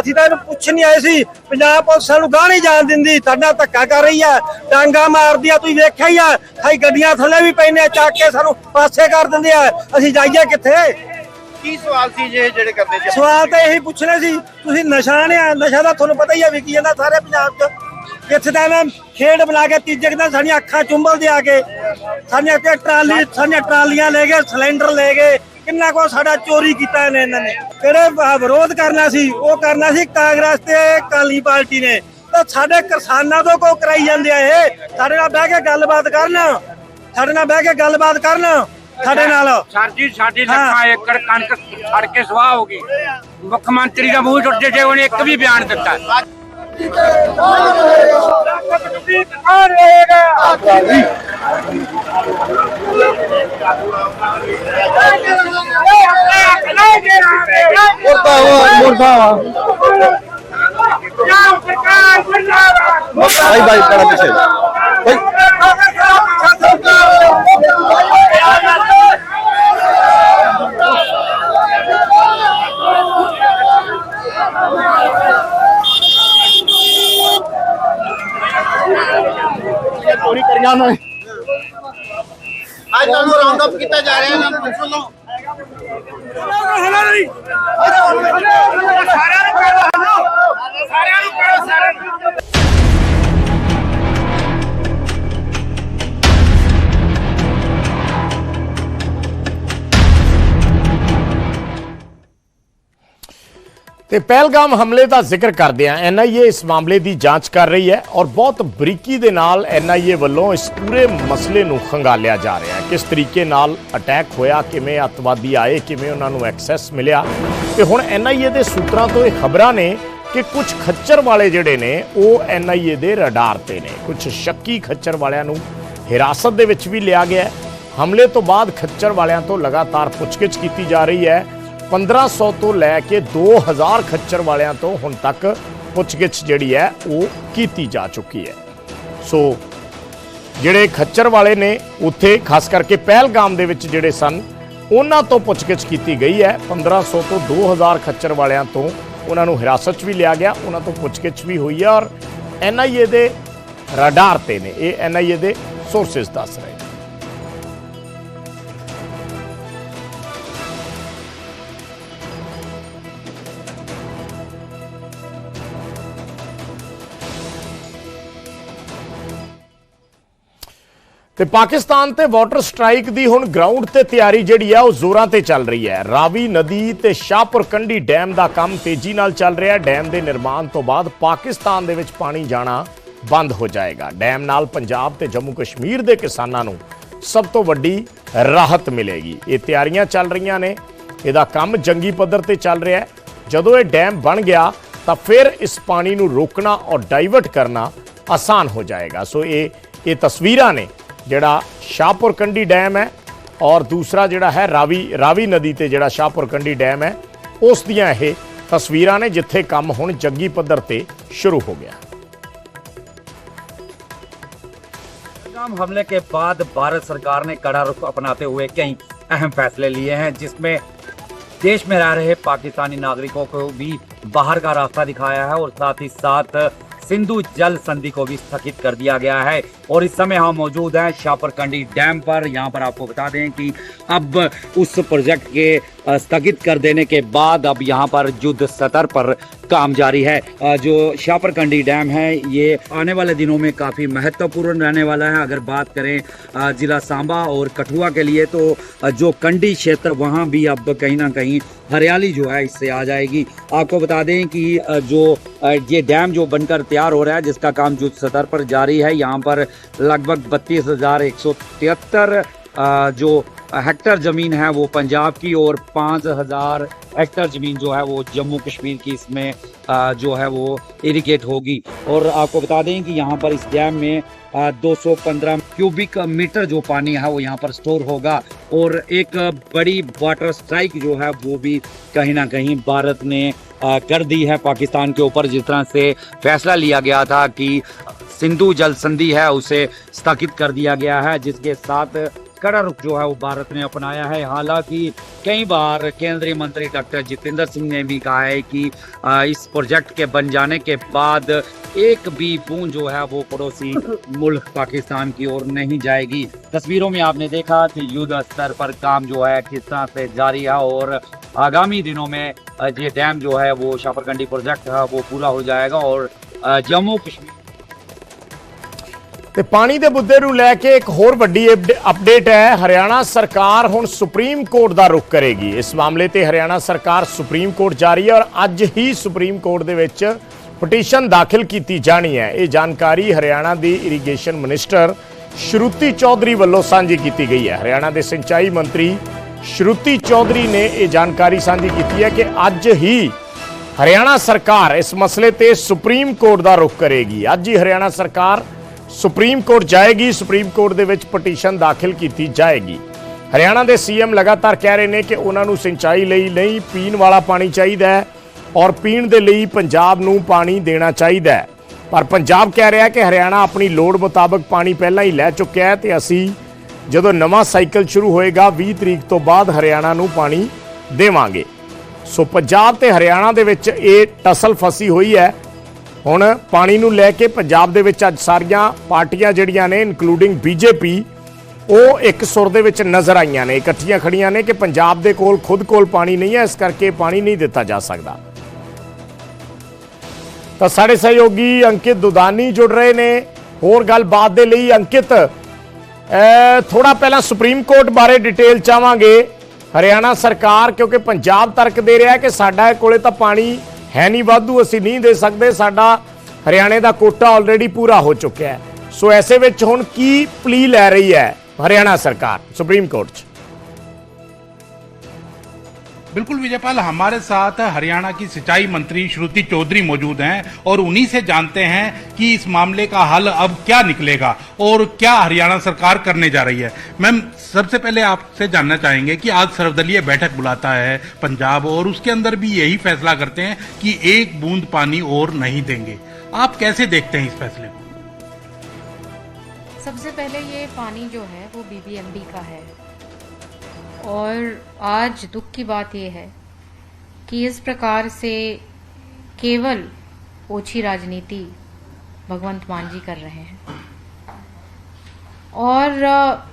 ਅਸੀਂ ਤਾਂ ਇਹਨੂੰ ਪੁੱਛ ਨਹੀਂ ਆਏ ਸੀ। ਪੰਜਾਬ ਪੁਲਿਸ ਸਾਨੂੰ ਗਾਹ ਨਹੀਂ ਜਾਣ ਦਿੰਦੀ। ਸਾਡਾ ਧੱਕਾ ਕਰ ਰਹੀ ਆ ਡਾਂਗਾ ਮਾਰਦੀ ਆ ਤੁਸੀਂ ਵੇਖਿਆ ਹੀ ਆ। ਅਸੀਂ ਗੱਡੀਆਂ ਥੱਲੇ ਵੀ ਪੈਨੇ ਆ ਚੱਕ ਕੇ ਸਾਨੂੰ ਪਾਸੇ ਕਰ ਦਿੰਦੇ ਆ। ਅਸੀਂ ਜਾਈਏ ਕਿੱਥੇ? ਕੀ ਸਵਾਲ ਸੀ ਜੇ ਜਿਹੜੇ ਕਰਦੇ ਜੀ ਸਵਾਲ ਤਾਂ ਇਹੀ ਪੁੱਛਣਾ ਸੀ। ਤੁਸੀਂ ਨਸ਼ਾ ਨੇ ਨਸ਼ਾ ਦਾ ਤੁਹਾਨੂੰ ਪਤਾ ਹੀ ਆ ਵਿਕੀ ਜਾਂਦਾ ਸਾਰੇ ਪੰਜਾਬ 'ਚ। ਇੱਥੇ ਤਾਂ ਨਾ ਖੇਡ ਬਣਾ ਕੇ ਤੀਜੇ ਦਿਨ ਸਾਡੀਆਂ ਅੱਖਾਂ ਚੁੰਬਲ ਦੇ ਆ ਕੇ ਸਾਡੀਆਂ ਟਰਾਲੀ ਸਾਡੀਆਂ ਟਰਾਲੀਆਂ ਲੈ ਗਏ ਸਿਲੰਡਰ ਲੈ ਗਏ ਕਿੰਨਾ ਕੋ ਸਾਡਾ ਚੋਰੀ ਕੀਤਾ ਇਹਨੇ ਇਹਨਾਂ ਨੇ। ਕਿਹੜੇ ਵਿਰੋਧ ਕਰਨਾ ਸੀ ਉਹ ਕਰਨਾ ਸੀ ਕਾਂਗਰਸ ਤੇ ਕਾਲੀ ਪਾਰਟੀ ਨੇ। ਤਾਂ ਸਾਡੇ ਕਿਸਾਨਾਂ ਤੋਂ ਕੋ ਕਰਾਈ ਜਾਂਦੇ ਆ ਇਹ? ਸਾਡੇ ਨਾਲ ਬਹਿ ਕੇ ਗੱਲਬਾਤ ਕਰਨ। ਸਾਡੇ ਨਾਲ ਬਹਿ ਕੇ ਗੱਲਬਾਤ ਕਰਨ। ਸਾਡੇ ਨਾਲ। ਸਰ ਜੀ ਸਾਡੀ। ਲੱਖਾਂ ਏਕੜ ਕਣਕ ਸੜ ਕੇ ਸਵਾਹ ਹੋ ਗਈ। ਮੁੱਖ ਮੰਤਰੀ ਦਾ ਮੂੰਹ ਟੁੱਟ ਜੇ ਉਹਨੇ ਇੱਕ ਵੀ ਬਿਆਨ ਦਿੱਤਾ। ভাই ভাই ਚੋਰੀ ਕਰੀਆਂ ਉਹਨਾਂ ਨੇ। ਅੱਜ ਤੁਹਾਨੂੰ ਰਾਉਂਡ ਅਪ ਕੀਤਾ ਜਾ ਰਿਹਾ ਹੈ ਨਾ। ਪੁਲਿਸ ਸਾਰਿਆਂ ਨੂੰ ਕਹਿ ਸਾਰਿਆਂ ਨੂੰ। ਤੇ ਪਹਿਲਗਾਮ ਹਮਲੇ ਦਾ ਜ਼ਿਕਰ ਕਰਦਿਆਂ ਐਨਆਈਏ ਇਸ ਮਾਮਲੇ ਦੀ ਜਾਂਚ ਕਰ ਰਹੀ ਹੈ ਔਰ ਬਹੁਤ ਬਰੀਕੀ ਦੇ ਨਾਲ ਐਨਆਈਏ ਵੱਲੋਂ ਇਸ ਪੂਰੇ ਮਸਲੇ ਨੂੰ ਖੰਗਾਲਿਆ ਜਾ ਰਿਹਾ ਹੈ। ਕਿਸ ਤਰੀਕੇ ਨਾਲ ਅਟੈਕ ਹੋਇਆ, ਕਿਵੇਂ ਅੱਤਵਾਦੀ ਆਏ, ਕਿਵੇਂ ਉਹਨਾਂ ਨੂੰ ਐਕਸੈਸ ਮਿਲਿਆ। ਤੇ ਹੁਣ ਐਨਆਈਏ ਦੇ ਸੂਤਰਾਂ ਤੋਂ ਇਹ ਖਬਰਾਂ ਨੇ ਕਿ ਕੁਝ ਖੱਚਰ ਵਾਲੇ ਜਿਹੜੇ ਨੇ, ਉਹ ਐਨਆਈਏ ਦੇ ਰਡਾਰ ਤੇ ਨੇ। ਕੁਝ ਸ਼ੱਕੀ ਖੱਚਰ ਵਾਲਿਆਂ ਨੂੰ ਹਿਰਾਸਤ ਦੇ ਵਿੱਚ ਵੀ ਲਿਆ ਗਿਆ ਹਮਲੇ ਤੋਂ ਬਾਅਦ ਖੱਚਰ ਵਾਲਿਆਂ ਤੋਂ ਲਗਾਤਾਰ ਪੁੱਛਗਿੱਛ ਕੀਤੀ ਜਾ ਰਹੀ ਹੈ। 1500 ਤੋਂ ਲੈ ਕੇ 2000 ਖੱਚਰ ਵਾਲਿਆਂ ਤੋਂ ਹੁਣ ਤੱਕ ਪੁੱਛਗਿੱਛ ਜਿਹੜੀ ਹੈ ਉਹ ਕੀਤੀ ਜਾ ਚੁੱਕੀ ਹੈ। ਸੋ ਜਿਹੜੇ ਖੱਚਰ ਵਾਲੇ ਨੇ ਉੱਥੇ, ਖਾਸ ਕਰਕੇ ਪਹਿਲਗਾਮ ਦੇ ਵਿੱਚ ਜਿਹੜੇ ਸਨ, ਉਹਨਾਂ ਤੋਂ ਪੁੱਛਗਿੱਛ ਕੀਤੀ ਗਈ ਹੈ। 1500 ਤੋਂ 2000 ਖੱਚਰ ਵਾਲਿਆਂ ਤੋਂ ਉਹਨਾਂ ਨੂੰ ਹਿਰਾਸਤ 'ਚ ਵੀ ਲਿਆ ਗਿਆ, ਉਹਨਾਂ ਤੋਂ ਪੁੱਛਗਿੱਛ ਵੀ ਹੋਈ ਹੈ ਔਰ ਐਨਆਈਏ ਦੇ ਰਡਾਰ ਤੇ ਨੇ। ਇਹ ਐਨਆਈਏ ਦੇ ਸੋਰਸਸ ਦੱਸ ਰਹੇ ਨੇ। ਤੇ ਪਾਕਿਸਤਾਨ ਤੇ ਵਾਟਰ ਸਟ੍ਰਾਈਕ ਦੀ ਹੁਣ ਗਰਾਊਂਡ ਤੇ ਤਿਆਰੀ ਜਿਹੜੀ ਹੈ ਉਹ ਜ਼ੋਰਾਂ ਤੇ ਚੱਲ ਰਹੀ ਹੈ। ਰਾਵੀ ਨਦੀ ਤੇ ਸ਼ਾਹਪੁਰ ਕੰਢੀ ਡੈਮ ਦਾ ਕੰਮ ਤੇਜ਼ੀ ਨਾਲ ਚੱਲ ਰਿਹਾ ਹੈ। ਡੈਮ ਦੇ ਨਿਰਮਾਣ ਤੋਂ ਬਾਅਦ ਪਾਕਿਸਤਾਨ ਦੇ ਵਿੱਚ ਪਾਣੀ ਜਾਣਾ ਬੰਦ ਹੋ ਜਾਏਗਾ। ਡੈਮ ਨਾਲ ਪੰਜਾਬ ਤੇ ਜੰਮੂ ਕਸ਼ਮੀਰ ਦੇ ਕਿਸਾਨਾਂ ਨੂੰ ਸਭ ਤੋਂ ਵੱਡੀ ਰਾਹਤ ਮਿਲੇਗੀ। ਇਹ ਤਿਆਰੀਆਂ ਚੱਲ ਰਹੀਆਂ ਨੇ। ਇਹਦਾ ਕੰਮ ਜੰਗੀ ਪੱਧਰ ਤੇ ਚੱਲ ਰਿਹਾ ਹੈ। ਜਦੋਂ ਇਹ ਡੈਮ ਬਣ ਗਿਆ, ਤਾਂ ਫਿਰ ਇਸ ਪਾਣੀ ਨੂੰ ਰੋਕਣਾ ਔਰ ਡਾਈਵਰਟ ਕਰਨਾ ਆਸਾਨ ਹੋ ਜਾਏਗਾ। ਸੋ ਇਹ ਇਹ ਤਸਵੀਰਾਂ ਨੇ ਜਿਹੜਾ ਸ਼ਾਹਪੁਰ ਕੰਢੀ ਡੈਮ ਹੈ ਔਰ ਦੂਸਰਾ ਜਿਹੜਾ ਹੈ ਰਾਵੀ ਰਾਵੀ ਨਦੀ ਤੇ ਜਿਹੜਾ ਸ਼ਾਹਪੁਰ ਕੰਢੀ ਡੈਮ ਹੈ ਉਸ ਦੀਆਂ ਇਹ ਤਸਵੀਰਾਂ ਨੇ ਜਿੱਥੇ ਕੰਮ ਹੁਣ ਜੰਗੀ ਪੱਧਰ ਤੇ ਸ਼ੁਰੂ ਹੋ ਗਿਆ पहलगाम हमले के बाद भारत सरकार ने कड़ा रुख अपनाते हुए कई अहम फैसले लिए हैं जिसमें देश में रह रहे पाकिस्तानी नागरिकों को भी बाहर का रास्ता दिखाया है और साथ ही साथ सिंधु जल संधि को भी स्थगित कर दिया गया है और इस समय हम मौजूद हैं शापरकंडी डैम पर यहाँ पर आपको बता दें कि अब उस प्रोजेक्ट के अ, स्थगित कर देने के बाद अब यहाँ पर युद्ध स्तर पर काम जारी है। जो शापरकंडी डैम है, ये आने वाले दिनों में काफ़ी महत्वपूर्ण रहने वाला है। अगर बात करें जिला सांबा और कठुआ के लिए तो जो कंडी क्षेत्र, वहाँ भी अब कहीं ना कहीं हरियाली जो है, इससे आ जाएगी। आपको बता दें कि जो ये डैम जो बनकर तैयार हो रहा है, जिसका काम युद्ध स्तर पर जारी है, यहाँ पर लगभग बत्तीस हज़ार एक सौ तिहत्तर जो हेक्टर ज़मीन है वो पंजाब की और पाँच हज़ार हेक्टर ज़मीन जो है वो जम्मू कश्मीर की इसमें जो है वो इरिगेट होगी। और आपको बता दें कि यहाँ पर इस डैम में अ, 215 क्यूबिक मीटर जो पानी है वो यहाँ पर स्टोर होगा। और एक बड़ी वाटर स्ट्राइक जो है वो भी कहीं ना कहीं भारत ने कर दी है पाकिस्तान के ऊपर जिस तरह से फैसला लिया गया था कि सिंधु जल संधि है उसे स्थगित कर दिया गया है जिसके साथ कड़ा रुख जो है वो भारत ने अपनाया है। हालाँकि कई बार केंद्रीय मंत्री डॉक्टर जितेंद्र सिंह ने भी कहा है कि इस प्रोजेक्ट के बन जाने के बाद एक भी बूंद जो है वो पड़ोसी मुल्क पाकिस्तान की ओर नहीं जाएगी। तस्वीरों में आपने देखा कि युद्ध स्तर पर काम जो है किस तरह से जारी है और आगामी दिनों में ये डैम जो है वो शापरकंडी प्रोजेक्ट है वो पूरा हो जाएगा और जम्मू कश्मीर ਤੇ ਪਾਣੀ ਦੇ ਮੁੱਦੇ ਨੂੰ ਲੈ ਕੇ ਇੱਕ ਹੋਰ ਵੱਡੀ ਅਪਡੇਟ ਹੈ। ਹਰਿਆਣਾ ਸਰਕਾਰ ਹੁਣ ਸੁਪਰੀਮ ਕੋਰਟ ਦਾ ਰੁਖ ਕਰੇਗੀ। ਇਸ ਮਾਮਲੇ ਤੇ ਹਰਿਆਣਾ ਸਰਕਾਰ ਸੁਪਰੀਮ ਕੋਰਟ ਜਾ ਰਹੀ ਹੈ ਔਰ ਅੱਜ ਹੀ ਸੁਪਰੀਮ ਕੋਰਟ ਦੇ ਵਿੱਚ ਪਟੀਸ਼ਨ ਦਾਖਲ ਕੀਤੀ ਜਾਣੀ ਹੈ। ਇਹ ਜਾਣਕਾਰੀ ਹਰਿਆਣਾ ਦੀ ਇਰੀਗੇਸ਼ਨ ਮਿਨਿਸਟਰ ਸ਼ਰੂਤੀ ਚੌਧਰੀ ਵੱਲੋਂ ਸਾਂਝੀ ਕੀਤੀ ਗਈ ਹੈ। ਹਰਿਆਣਾ ਦੇ ਸਿੰਚਾਈ ਮੰਤਰੀ ਸ਼ਰੂਤੀ ਚੌਧਰੀ ਨੇ ਇਹ ਜਾਣਕਾਰੀ ਸਾਂਝੀ ਕੀਤੀ ਹੈ ਕਿ ਅੱਜ ਹੀ ਹਰਿਆਣਾ ਸਰਕਾਰ ਇਸ ਮਸਲੇ ਤੇ ਸੁਪਰੀਮ ਕੋਰਟ ਦਾ ਰੁਖ ਕਰੇਗੀ। ਅੱਜ ਹੀ ਹਰਿਆਣਾ ਸਰਕਾਰ ਸੁਪਰੀਮ ਕੋਰਟ ਜਾਏਗੀ, ਸੁਪਰੀਮ ਕੋਰਟ ਦੇ ਵਿੱਚ ਪਟੀਸ਼ਨ ਦਾਖਲ ਕੀਤੀ ਜਾਏਗੀ। ਹਰਿਆਣਾ ਦੇ ਸੀਐਮ ਲਗਾਤਾਰ ਕਹਿ ਰਹੇ ਨੇ ਕਿ ਉਹਨਾਂ ਨੂੰ ਸਿੰਚਾਈ ਲਈ ਨਹੀਂ, ਪੀਣ ਵਾਲਾ ਪਾਣੀ ਚਾਹੀਦਾ ਹੈ ਔਰ ਪੀਣ ਦੇ ਲਈ ਪੰਜਾਬ ਨੂੰ ਪਾਣੀ ਦੇਣਾ ਚਾਹੀਦਾ ਹੈ। ਪਰ ਪੰਜਾਬ ਕਹਿ ਰਿਹਾ ਕਿ ਹਰਿਆਣਾ ਆਪਣੀ ਲੋੜ ਮੁਤਾਬਕ ਪਾਣੀ ਪਹਿਲਾਂ ਹੀ ਲੈ ਚੁੱਕਿਆ ਹੈ ਤੇ ਅਸੀਂ ਜਦੋਂ ਨਵਾਂ ਸਾਈਕਲ ਸ਼ੁਰੂ ਹੋਏਗਾ 20 ਤਰੀਕ ਤੋਂ ਬਾਅਦ ਹਰਿਆਣਾ ਨੂੰ ਪਾਣੀ ਦੇਵਾਂਗੇ। ਸੋ ਪੰਜਾਬ ਤੇ ਹਰਿਆਣਾ ਦੇ ਵਿੱਚ ਇਹ ਟਸਲ ਫਸੀ ਹੋਈ ਹੈ। ਹੁਣ ਪਾਣੀ ਨੂੰ ਲੈ ਕੇ ਪੰਜਾਬ ਦੇ ਵਿੱਚ ਅੱਜ ਸਾਰੀਆਂ ਪਾਰਟੀਆਂ ਜਿਹੜੀਆਂ ਨੇ ਇਨਕਲੂਡਿੰਗ ਬੀਜੇਪੀ ਉਹ ਇੱਕ ਸੁਰ ਦੇ ਵਿੱਚ ਨਜ਼ਰ ਆਈਆਂ ਨੇ। ਇਕੱਠੀਆਂ ਖੜੀਆਂ ਨੇ ਕਿ ਪੰਜਾਬ ਦੇ ਕੋਲ ਖੁਦ ਕੋਲ ਪਾਣੀ ਨਹੀਂ ਹੈ, ਇਸ ਕਰਕੇ ਪਾਣੀ ਨਹੀਂ ਦਿੱਤਾ ਜਾ ਸਕਦਾ। ਤਾਂ ਸਾਡੇ ਸਹਿਯੋਗੀ ਅੰਕਿਤ ਦੁਦਾਨੀ ਜੁੜ ਰਹੇ ਨੇ। ਹੋਰ ਗੱਲਬਾਤ ਦੇ ਲਈ ਅੰਕਿਤ ਥੋੜਾ ਪਹਿਲਾਂ ਸੁਪਰੀਮ ਕੋਰਟ ਬਾਰੇ ਡਿਟੇਲ ਚਾਹਾਂਗੇ। ਹਰਿਆਣਾ ਸਰਕਾਰ ਕਿਉਂਕਿ ਪੰਜਾਬ ਤਰਕ ਦੇ ਰਿਹਾ ਕਿ ਸਾਡਾ ਕੋਲੇ ਤਾਂ ਪਾਣੀ ਹੈ ਨਹੀਂ ਵਾਧੂ, ਅਸੀਂ ਨਹੀਂ ਦੇ ਸਕਦੇ, ਸਾਡਾ ਹਰਿਆਣੇ ਦਾ ਕੋਟਾ ਆਲਰੇਡੀ ਪੂਰਾ ਹੋ ਚੁੱਕਿਆ ਹੈ। ਸੋ ਐਸੇ ਵਿੱਚ ਹੁਣ ਕੀ ਪਲੀ ਲੈ ਰਹੀ ਹੈ ਹਰਿਆਣਾ ਸਰਕਾਰ, ਸੁਪਰੀਮ ਕੋਰਟ 'ਚ? बिल्कुल विजयपाल, हमारे साथ हरियाणा की सिंचाई मंत्री श्रुति चौधरी मौजूद हैं और उन्हीं से जानते हैं कि इस मामले का हल अब क्या निकलेगा और क्या हरियाणा सरकार करने जा रही है। मैम, सबसे पहले आपसे जानना चाहेंगे कि आज सर्वदलीय बैठक बुलाता है पंजाब और उसके अंदर भी यही फैसला करते हैं कि एक बूंद पानी और नहीं देंगे। आप कैसे देखते हैं इस फैसले को? सबसे पहले ये पानी जो है वो बीबीएमबी का है। और आज दुख की बात यह है कि इस प्रकार से केवल ओछी राजनीति भगवंत मान जी कर रहे हैं। और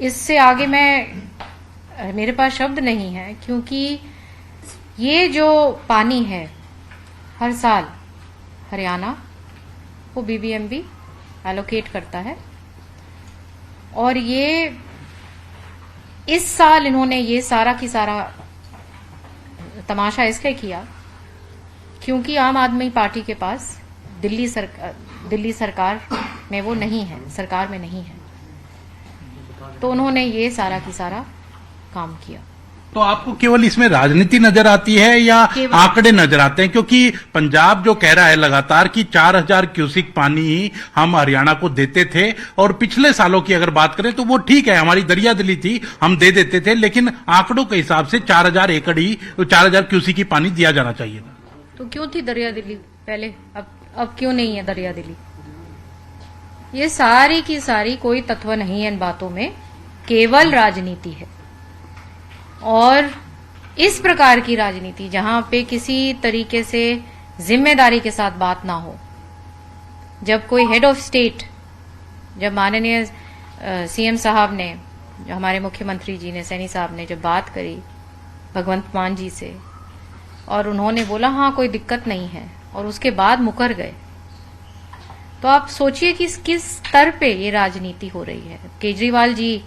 इससे आगे मैं मेरे पास शब्द नहीं है, क्योंकि ये जो पानी है, हर साल हरियाणा वो बीबीएमबी एलोकेट करता है। और ये इस साल इन्होंने ये सारा की सारा तमाशा इसलिए किया क्योंकि आम आदमी पार्टी के पास दिल्ली सरकार दिल्ली सरकार में वो नहीं है, सरकार में नहीं है। तो उन्होंने ये सारा की सारा काम किया। तो आपको केवल इसमें राजनीति नज़र आती है या आंकड़े नज़र आते हैं? क्योंकि पंजाब जो कह रहा है लगातार कि 4000 क्यूसिक पानी ही हम हरियाणा को देते थे और पिछले सालों की अगर बात करें तो वो ठीक है हमारी दरिया दिली थी हम दे देते थे लेकिन आंकड़ों के हिसाब से 4000 एकड़ ही 4000 क्यूसिक ही पानी दिया जाना चाहिए था। तो क्यों थी दरिया दिल्ली पहले? अब अब क्यों नहीं है दरिया दिल्ली ये सारी की सारी कोई तत्व नहीं है इन बातों में। केवल राजनीति है। और इस प्रकार की राजनीति जहाँ पे किसी तरीके से ज़िम्मेदारी के साथ बात ना हो। जब कोई हेड ऑफ़ स्टेट जब माननीय सीएम साहब ने जो हमारे मुख्यमंत्री जी ने, सैनी साहब ने जब बात करी भगवंत मान जी से, और उन्होंने बोला हाँ कोई दिक्कत नहीं है, और उसके बाद मुकर गए। तो आप सोचिए कि किस स्तर पे ये राजनीति हो रही है। केजरीवाल जी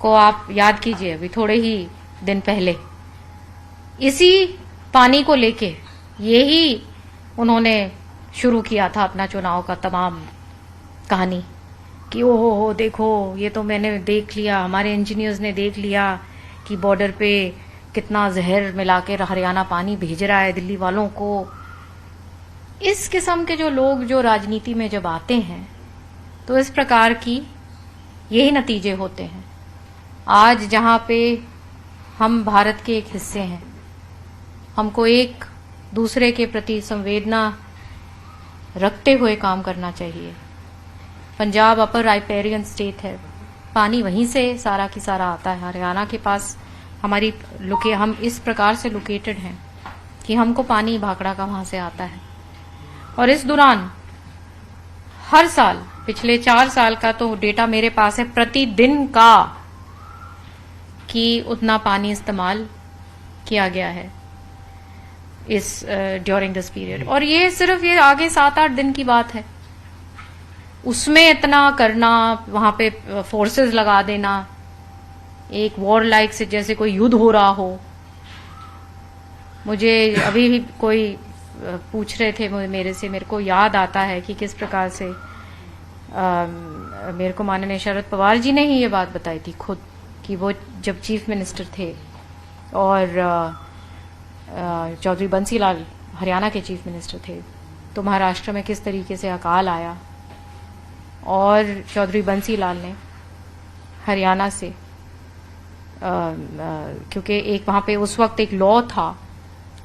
को आप याद कीजिए, अभी थोड़े ही दिन पहले। इसी पानी को लेके यही उन्होंने शुरू किया था अपना चुनाव का तमाम कहानी। कि ओ हो हो, देखो, ये तो मैंने देख लिया, हमारे इंजीनियर्स ने देख लिया कि बॉर्डर पे कितना जहर मिला के हरियाणा पानी भेज रहा है दिल्ली वालों को। इस किस्म के जो लोग जो राजनीति में जब आते हैं तो इस प्रकार की यही नतीजे होते हैं। आज जहाँ पे हम भारत के एक हिस्से हैं। हमको एक दूसरे के प्रति संवेदना रखते हुए काम करना चाहिए। पंजाब अपर राइपेरियन स्टेट है। पानी वहीं से सारा की सारा आता है। हरियाणा के पास हमारी लोके, हम इस प्रकार से लोकेटेड हैं कि हमको पानी भाखड़ा का वहाँ से आता है। और इस दौरान हर साल, पिछले चार साल का तो डेटा मेरे पास है। प्रतिदिन का कि उतना पानी इस्तेमाल किया गया है इस ड्यूरिंग दिस पीरियड और ये सिर्फ़ ये आगे सात आठ दिन की बात है। उसमें इतना करना वहाँ पे फोर्सेस लगा देना एक वॉर लाइक से जैसे कोई युद्ध हो रहा हो। मुझे अभी भी कोई पूछ रहे थे मेरे से मेरे को याद आता है कि किस प्रकार से अम, मेरे को माननीय शरद पवार जी ने ही ये बात बताई थी खुद। कि वो जब चीफ मिनिस्टर थे और चौधरी बंसीलाल हरियाणा के चीफ मिनिस्टर थे तो महाराष्ट्र में किस तरीके से अकाल आया? और चौधरी बंसीलाल ने हरियाणा से क्योंकि एक वहाँ पे उस वक्त एक लॉ था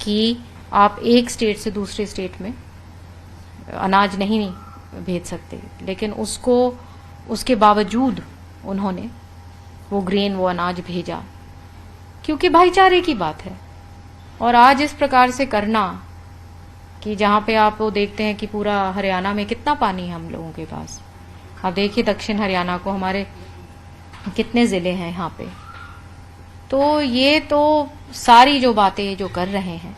कि आप एक स्टेट से दूसरे स्टेट में अनाज नहीं भेज सकते, लेकिन उसको, उसके बावजूद उन्होंने वो ग्रेन वो अनाज भेजा। क्योंकि भाईचारे की बात है। और आज इस प्रकार से करना कि जहाँ पे आप वो देखते हैं कि पूरा हरियाणा में कितना पानी है हम लोगों के पास। आप देखिए दक्षिण हरियाणा को हमारे कितने ज़िले हैं यहाँ पे। तो ये तो सारी जो बातें जो कर रहे हैं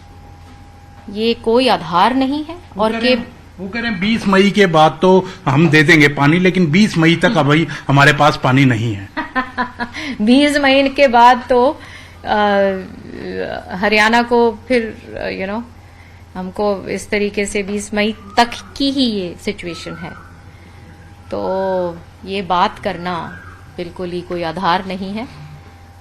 ये कोई आधार नहीं है। और के वो कह रहे हैं, बीस मई के बाद तो हम दे देंगे पानी, लेकिन बीस मई तक अभी हमारे पास पानी नहीं है। बीस मई के बाद तो हरियाणा को फिर यू नो हमको इस तरीके से 20 मई तक की ही ये सिचुएशन है। तो ये बात करना बिल्कुल ही कोई आधार नहीं है।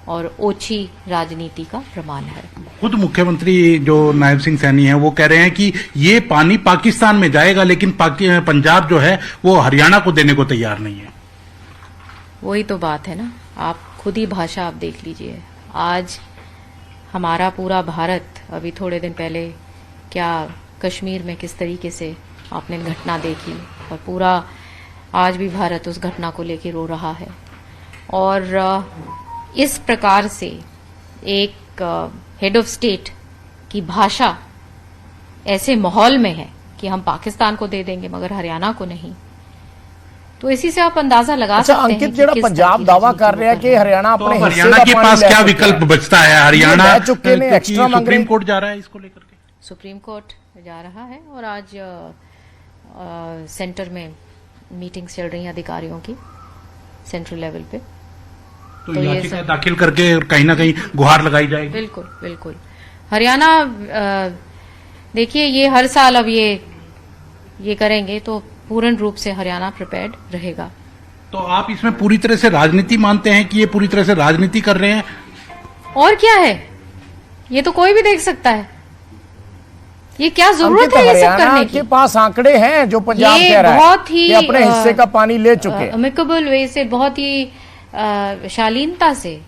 और ओछी राजनीति का प्रमाण है। खुद मुख्यमंत्री जो नायब सिंह सैनी है वो कह रहे हैं कि ये पानी पाकिस्तान में जाएगा लेकिन पंजाब जो है वो हरियाणा को देने को तैयार नहीं है। वही तो बात है ना। आप खुद ही भाषा आप देख लीजिए। आज हमारा पूरा भारत अभी थोड़े दिन पहले क्या कश्मीर में किस तरीके से आपने घटना देखी और पूरा आज भी भारत उस घटना को लेकर रो रहा है। और इस प्रकार से एक हेड ऑफ़ स्टेट की भाषा ऐसे माहौल में है कि हम पाकिस्तान को दे देंगे मगर हरियाणा को नहीं। तो इसी से आप अंदाज़ा लगा अच्छा, सकते अंकित हैं पंजाब दावा कर रहा है कि हरियाणा तो अपने हरियाणा के पास क्या विकल्प बचता है? हरियाणा चुके सुप्रीम कोर्ट जा रहा है इसको लेकर के? सुप्रीम कोर्ट जा रहा है और आज सेंटर में मीटिंग्स चल रही हैं अधिकारियों की सेंट्रल लेवल पे। तो, तो याचिका सब- दाखिल करके कहीं ना कहीं गुहार लगाई जाएगी। बिल्कुल बिल्कुल। हरियाणा देखिए ये हर साल अब ये ये करेंगे तो पूर्ण रूप से हरियाणा प्रिपेयर्ड रहेगा। तो आप इसमें पूरी तरह से राजनीति मानते हैं कि ये पूरी तरह से राजनीति कर रहे हैं? और क्या है? ये तो कोई भी देख सकता है। ये क्या ज़रूरत है ये सब करने के पास आंकड़े हैं जो पंजाब ये कह रहा है बहुत ही कि अपने हिस्से का पानी ले चुके हैं। अमिकबल वे से बहुत ही शालीनता से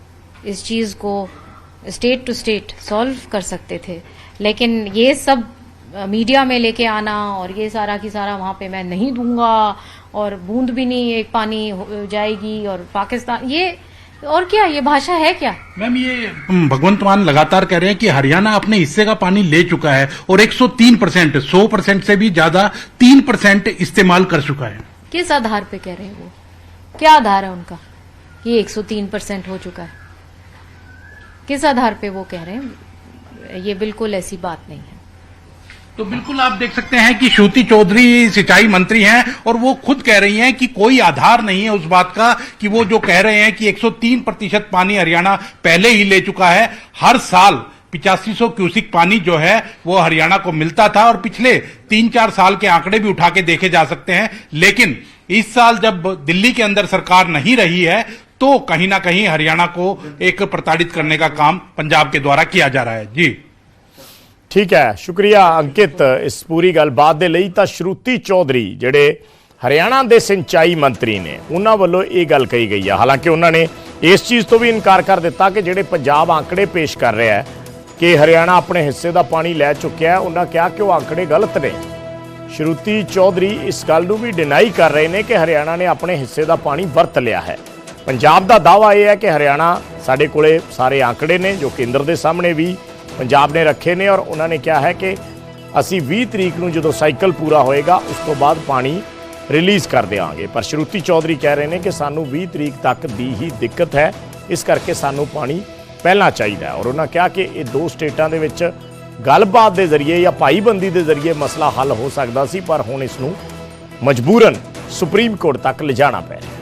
इस चीज़ को स्टेट टू स्टेट सॉल्व कर सकते थे। लेकिन ये सब मीडिया में लेके आना और ये सारा की सारा वहाँ पे मैं नहीं दूँगा और बूंद भी नहीं एक पानी हो- जाएगी और पाकिस्तान ये और क्या ये भाषा है क्या? मैम ये भगवंत मान लगातार कह रहे हैं कि हरियाणा अपने हिस्से का पानी ले चुका है और 103 परसेंट सौ परसेंट से भी ज़्यादा तीन परसेंट इस्तेमाल कर चुका है। किस आधार पे कह रहे हैं वो? क्या आधार है उनका? कि 103 परसेंट हो चुका है। किस आधार पे वो कह रहे हैं? ये बिल्कुल ऐसी बात नहीं है। तो बिल्कुल आप देख सकते हैं कि श्रुति चौधरी सिंचाई मंत्री हैं और वो खुद कह रही हैं कि कोई आधार नहीं है उस बात का कि वो जो कह रहे हैं कि 103 प्रतिशत पानी हरियाणा पहले ही ले चुका है। हर साल पिचासी सौ क्यूसिक पानी जो है वो हरियाणा को मिलता था और पिछले तीन चार साल के आंकड़े भी उठा के देखे जा सकते हैं। लेकिन इस साल जब दिल्ली के अंदर सरकार नहीं रही है तो कहीं ना कहीं हरियाणा को एक प्रताड़ित करने का काम पंजाब के द्वारा किया जा रहा है। जी। ਠੀਕ ਹੈ ਸ਼ੁਕਰੀਆ ਅੰਕਿਤ ਇਸ ਪੂਰੀ ਗੱਲਬਾਤ ਦੇ ਲਈ ਤਾਂ ਸ਼ਰੂਤੀ ਚੌਧਰੀ ਜਿਹੜੇ ਹਰਿਆਣਾ ਦੇ ਸਿੰਚਾਈ ਮੰਤਰੀ ਨੇ ਉਹਨਾਂ ਵੱਲੋਂ ਇਹ ਗੱਲ ਕਹੀ ਗਈ ਆ ਹਾਲਾਂਕਿ ਉਹਨਾਂ ਨੇ ਇਸ ਚੀਜ਼ ਤੋਂ ਵੀ ਇਨਕਾਰ ਕਰ ਦਿੱਤਾ ਕਿ ਜਿਹੜੇ ਪੰਜਾਬ ਆંકੜੇ ਪੇਸ਼ ਕਰ ਰਿਹਾ ਹੈ ਕਿ ਹਰਿਆਣਾ ਆਪਣੇ ਹਿੱਸੇ ਦਾ ਪਾਣੀ ਲੈ ਚੁੱਕਿਆ ਹੈ ਉਹਨਾਂ ਕਿਹਾ ਕਿ ਉਹ ਆંકੜੇ ਗਲਤ ਨੇ ਸ਼ਰੂਤੀ ਚੌਧਰੀ ਇਸ ਗੱਲ ਨੂੰ ਵੀ ਡਿਨਾਈ ਕਰ ਰਹੇ ਨੇ ਕਿ ਹਰਿਆਣਾ ਨੇ ਆਪਣੇ ਹਿੱਸੇ ਦਾ ਪਾਣੀ ਵਰਤ ਲਿਆ ਹੈ ਪੰਜਾਬ ਦਾ ਦਾਵਾ ਇਹ ਹੈ ਕਿ ਹਰਿਆਣਾ ਸਾਡੇ ਕੋਲੇ ਸਾਰੇ ਆંકੜੇ ਨੇ ਜੋ ਕੇਂਦਰ ਦੇ ਸਾਹਮਣੇ ਵੀ ਪੰਜਾਬ ਨੇ ਰੱਖੇ ਨੇ ਔਰ ਉਹਨਾਂ ਨੇ ਕਿਹਾ ਹੈ ਕਿ ਅਸੀਂ 20 ਤਰੀਕ ਨੂੰ ਜਦੋਂ ਸਾਈਕਲ ਪੂਰਾ ਹੋਏਗਾ, ਉਸ ਤੋਂ ਬਾਅਦ ਪਾਣੀ ਰਿਲੀਜ਼ ਕਰ ਦੇਵਾਂਗੇ ਪਰ ਸ਼ਰੂਤੀ ਚੌਧਰੀ ਕਹਿ ਰਹੇ ਨੇ ਕਿ ਸਾਨੂੰ 20 ਤਰੀਕ ਤੱਕ ਦੀ ਹੀ ਦਿੱਕਤ ਹੈ। ਇਸ ਕਰਕੇ ਸਾਨੂੰ ਪਾਣੀ ਪਹਿਲਾਂ ਚਾਹੀਦਾ ਔਰ ਉਹਨਾਂ ਕਿਹਾ ਕਿ ਇਹ ਦੋ ਸਟੇਟਾਂ ਦੇ ਵਿੱਚ ਗੱਲਬਾਤ ਦੇ ਜ਼ਰੀਏ ਜਾਂ ਭਾਈਬੰਦੀ ਦੇ ਜ਼ਰੀਏ ਮਸਲਾ ਹੱਲ ਹੋ ਸਕਦਾ ਸੀ, ਪਰ ਹੁਣ ਇਸ ਨੂੰ ਮਜਬੂਰਨ ਸੁਪਰੀਮ ਕੋਰਟ ਤੱਕ ਲਿਜਾਣਾ ਪੈ ਰਿਹਾ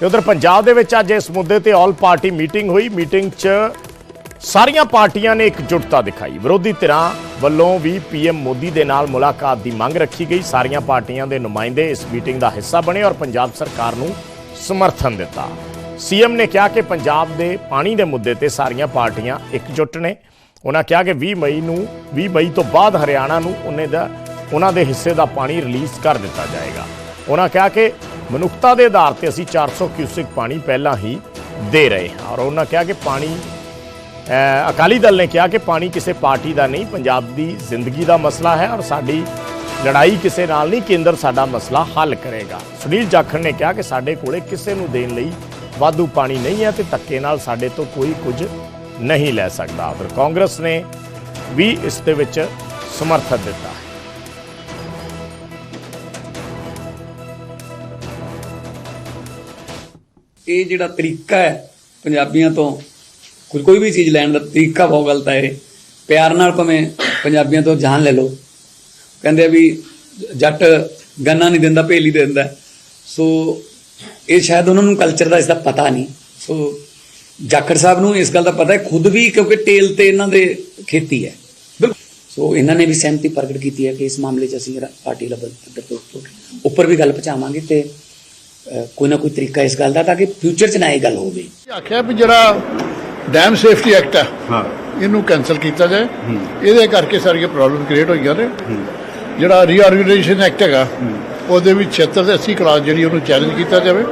ਤੇ ਉਧਰ ਪੰਜਾਬ ਦੇ ਵਿੱਚ ਅੱਜ ਇਸ ਮੁੱਦੇ ਤੇ ਆਲ ਪਾਰਟੀ ਮੀਟਿੰਗ ਹੋਈ। ਮੀਟਿੰਗ 'ਚ ਸਾਰੀਆਂ ਪਾਰਟੀਆਂ ਨੇ ਇਕਜੁੱਟਤਾ ਦਿਖਾਈ। ਵਿਰੋਧੀ ਧਿਰਾਂ ਵੱਲੋਂ ਵੀ ਪੀਐਮ ਮੋਦੀ ਦੇ ਨਾਲ ਮੁਲਾਕਾਤ ਦੀ ਮੰਗ ਰੱਖੀ ਗਈ। ਸਾਰੀਆਂ ਪਾਰਟੀਆਂ ਦੇ ਨੁਮਾਇੰਦੇ ਇਸ ਮੀਟਿੰਗ ਦਾ ਹਿੱਸਾ ਬਣੇ ਔਰ ਪੰਜਾਬ ਸਰਕਾਰ ਨੂੰ ਸਮਰਥਨ ਦਿੱਤਾ। ਸੀਐਮ ਨੇ ਕਿਹਾ ਕਿ ਪੰਜਾਬ ਦੇ ਪਾਣੀ ਦੇ ਮੁੱਦੇ ਤੇ ਸਾਰੀਆਂ ਪਾਰਟੀਆਂ ਇਕਜੁੱਟ ਨੇ। ਉਹਨਾਂ ਕਿਹਾ ਕਿ 20 ਮਈ ਨੂੰ 20 ਮਈ ਤੋਂ ਬਾਅਦ ਹਰਿਆਣਾ ਨੂੰ ਉਹਨੇ ਦਾ, ਉਹਨਾਂ ਦੇ ਹਿੱਸੇ ਦਾ ਪਾਣੀ ਰਿਲੀਜ਼ ਕਰ ਦਿੱਤਾ ਜਾਏਗਾ। ਉਹਨਾਂ ਕਿਹਾ ਕਿ ਮਨੁੱਖਤਾ ਦੇ ਆਧਾਰ ਤੇ ਅਸੀਂ 400 ਕਿਊਸਿਕ ਪਾਣੀ ਪਹਿਲਾਂ ਹੀ ਦੇ ਰਹੇ ਹਾਂ। ਔਰ ਉਹਨਾਂ ਕਿਹਾ ਕਿ ਪਾਣੀ ਅਕਾਲੀ ਦਲ ਨੇ ਕਿਹਾ ਕਿ ਪਾਣੀ ਕਿਸੇ ਪਾਰਟੀ ਦਾ ਨਹੀਂ, ਪੰਜਾਬ ਦੀ ਜ਼ਿੰਦਗੀ ਦਾ ਮਸਲਾ ਹੈ ਔਰ ਸਾਡੀ ਲੜਾਈ ਕਿਸੇ ਨਾਲ ਨਹੀਂ, ਕੇਂਦਰ ਸਾਡਾ ਮਸਲਾ ਹੱਲ ਕਰੇਗਾ। ਸੁਨੀਲ ਜਾਖੜ ਨੇ ਕਿਹਾ ਕਿ ਸਾਡੇ ਕੋਲੇ ਕਿਸੇ ਨੂੰ ਦੇਣ ਲਈ ਵਾਧੂ ਪਾਣੀ ਨਹੀਂ ਹੈ ਤੇ ਧੱਕੇ ਨਾਲ ਸਾਡੇ ਤੋਂ ਕੋਈ ਕੁਝ ਨਹੀਂ ਲੈ ਸਕਦਾ। ਪਰ ਕਾਂਗਰਸ ਨੇ ਵੀ ਇਸ ਦੇ ਵਿੱਚ ਸਮਰਥਨ ਦਿੱਤਾ ਇਹ ਜਿਹੜਾ ਤਰੀਕਾ ਹੈ ਪੰਜਾਬੀਆਂ ਤੋਂ, ਕੋਈ ਕੋਈ ਵੀ ਚੀਜ਼ ਲੈਣ ਦਾ ਤਰੀਕਾ ਬਹੁਤ ਗਲਤ ਹੈ ਇਹ। ਪਿਆਰ ਨਾਲ ਭਾਵੇਂ ਪੰਜਾਬੀਆਂ ਤੋਂ ਜਾਨ ਲੈ ਲਓ। ਕਹਿੰਦੇ ਵੀ ਜੱਟ ਗੰਨਾ ਨਹੀਂ ਦਿੰਦਾ, ਭੇਲੀ ਦੇ ਦਿੰਦਾ। ਸੋ ਇਹ ਸ਼ਾਇਦ ਉਹਨਾਂ ਨੂੰ ਕਲਚਰ ਦਾ ਇਸ ਦਾ ਪਤਾ ਨਹੀਂ। ਸੋ ਜਾਖੜ ਸਾਹਿਬ ਨੂੰ ਇਸ ਗੱਲ ਦਾ ਪਤਾ ਹੈ, ਖੁਦ ਵੀ ਕਿਉਂਕਿ ਟੇਲ ਤੇ ਇਹਨਾਂ ਦੇ ਖੇਤੀ ਹੈ। ਬਿਲਕੁਲ। ਸੋ ਇਹਨਾਂ ਨੇ ਵੀ ਸਹਿਮਤੀ ਪ੍ਰਗਟ ਕੀਤੀ ਹੈ ਕਿ ਇਸ ਮਾਮਲੇ 'ਚ ਅਸੀਂ ਰਾ- ਪਾਰਟੀ ਲੈਵਲ ਉੱਪਰ- ਵੀ ਗੱਲ ਪਹੁੰਚਾਵਾਂਗੇ ਤੇ ਕੋਈ ਨਾ ਕੋਈ ਤਰੀਕਾ ਇਸ ਗੱਲ ਦਾ ਤਾਂ ਕਿ ਫਿਊਚਰ 'ਚ ਨਾ ਇਹ ਗੱਲ ਹੋਵੇ। ਆਖਿਆ ਵੀ ਜਿਹੜਾ ਡੈਮ ਸੇਫਟੀ ਐਕਟ ਹੈ ਹਾਂ। ਇਹਨੂੰ ਕੈਨਸਲ ਕੀਤਾ ਜਾਏ। ਇਹਦੇ ਕਰਕੇ ਸਾਰੀਆਂ ਪ੍ਰੋਬਲਮ ਕ੍ਰੀਏਟ ਹੋਈਆਂ ਨੇ। ਜਿਹੜਾ ਰੀਆਰਗੇਨਾਈਜੇਸ਼ਨ ਐਕਟ ਹੈਗਾ ਉਹਦੇ ਵਿੱਚ 76 ਤੇ 80 ਕਲਾਸ ਜਿਹੜੀ ਉਹਨੂੰ ਚੈਲੰਜ ਕੀਤਾ ਜਾਵੇ।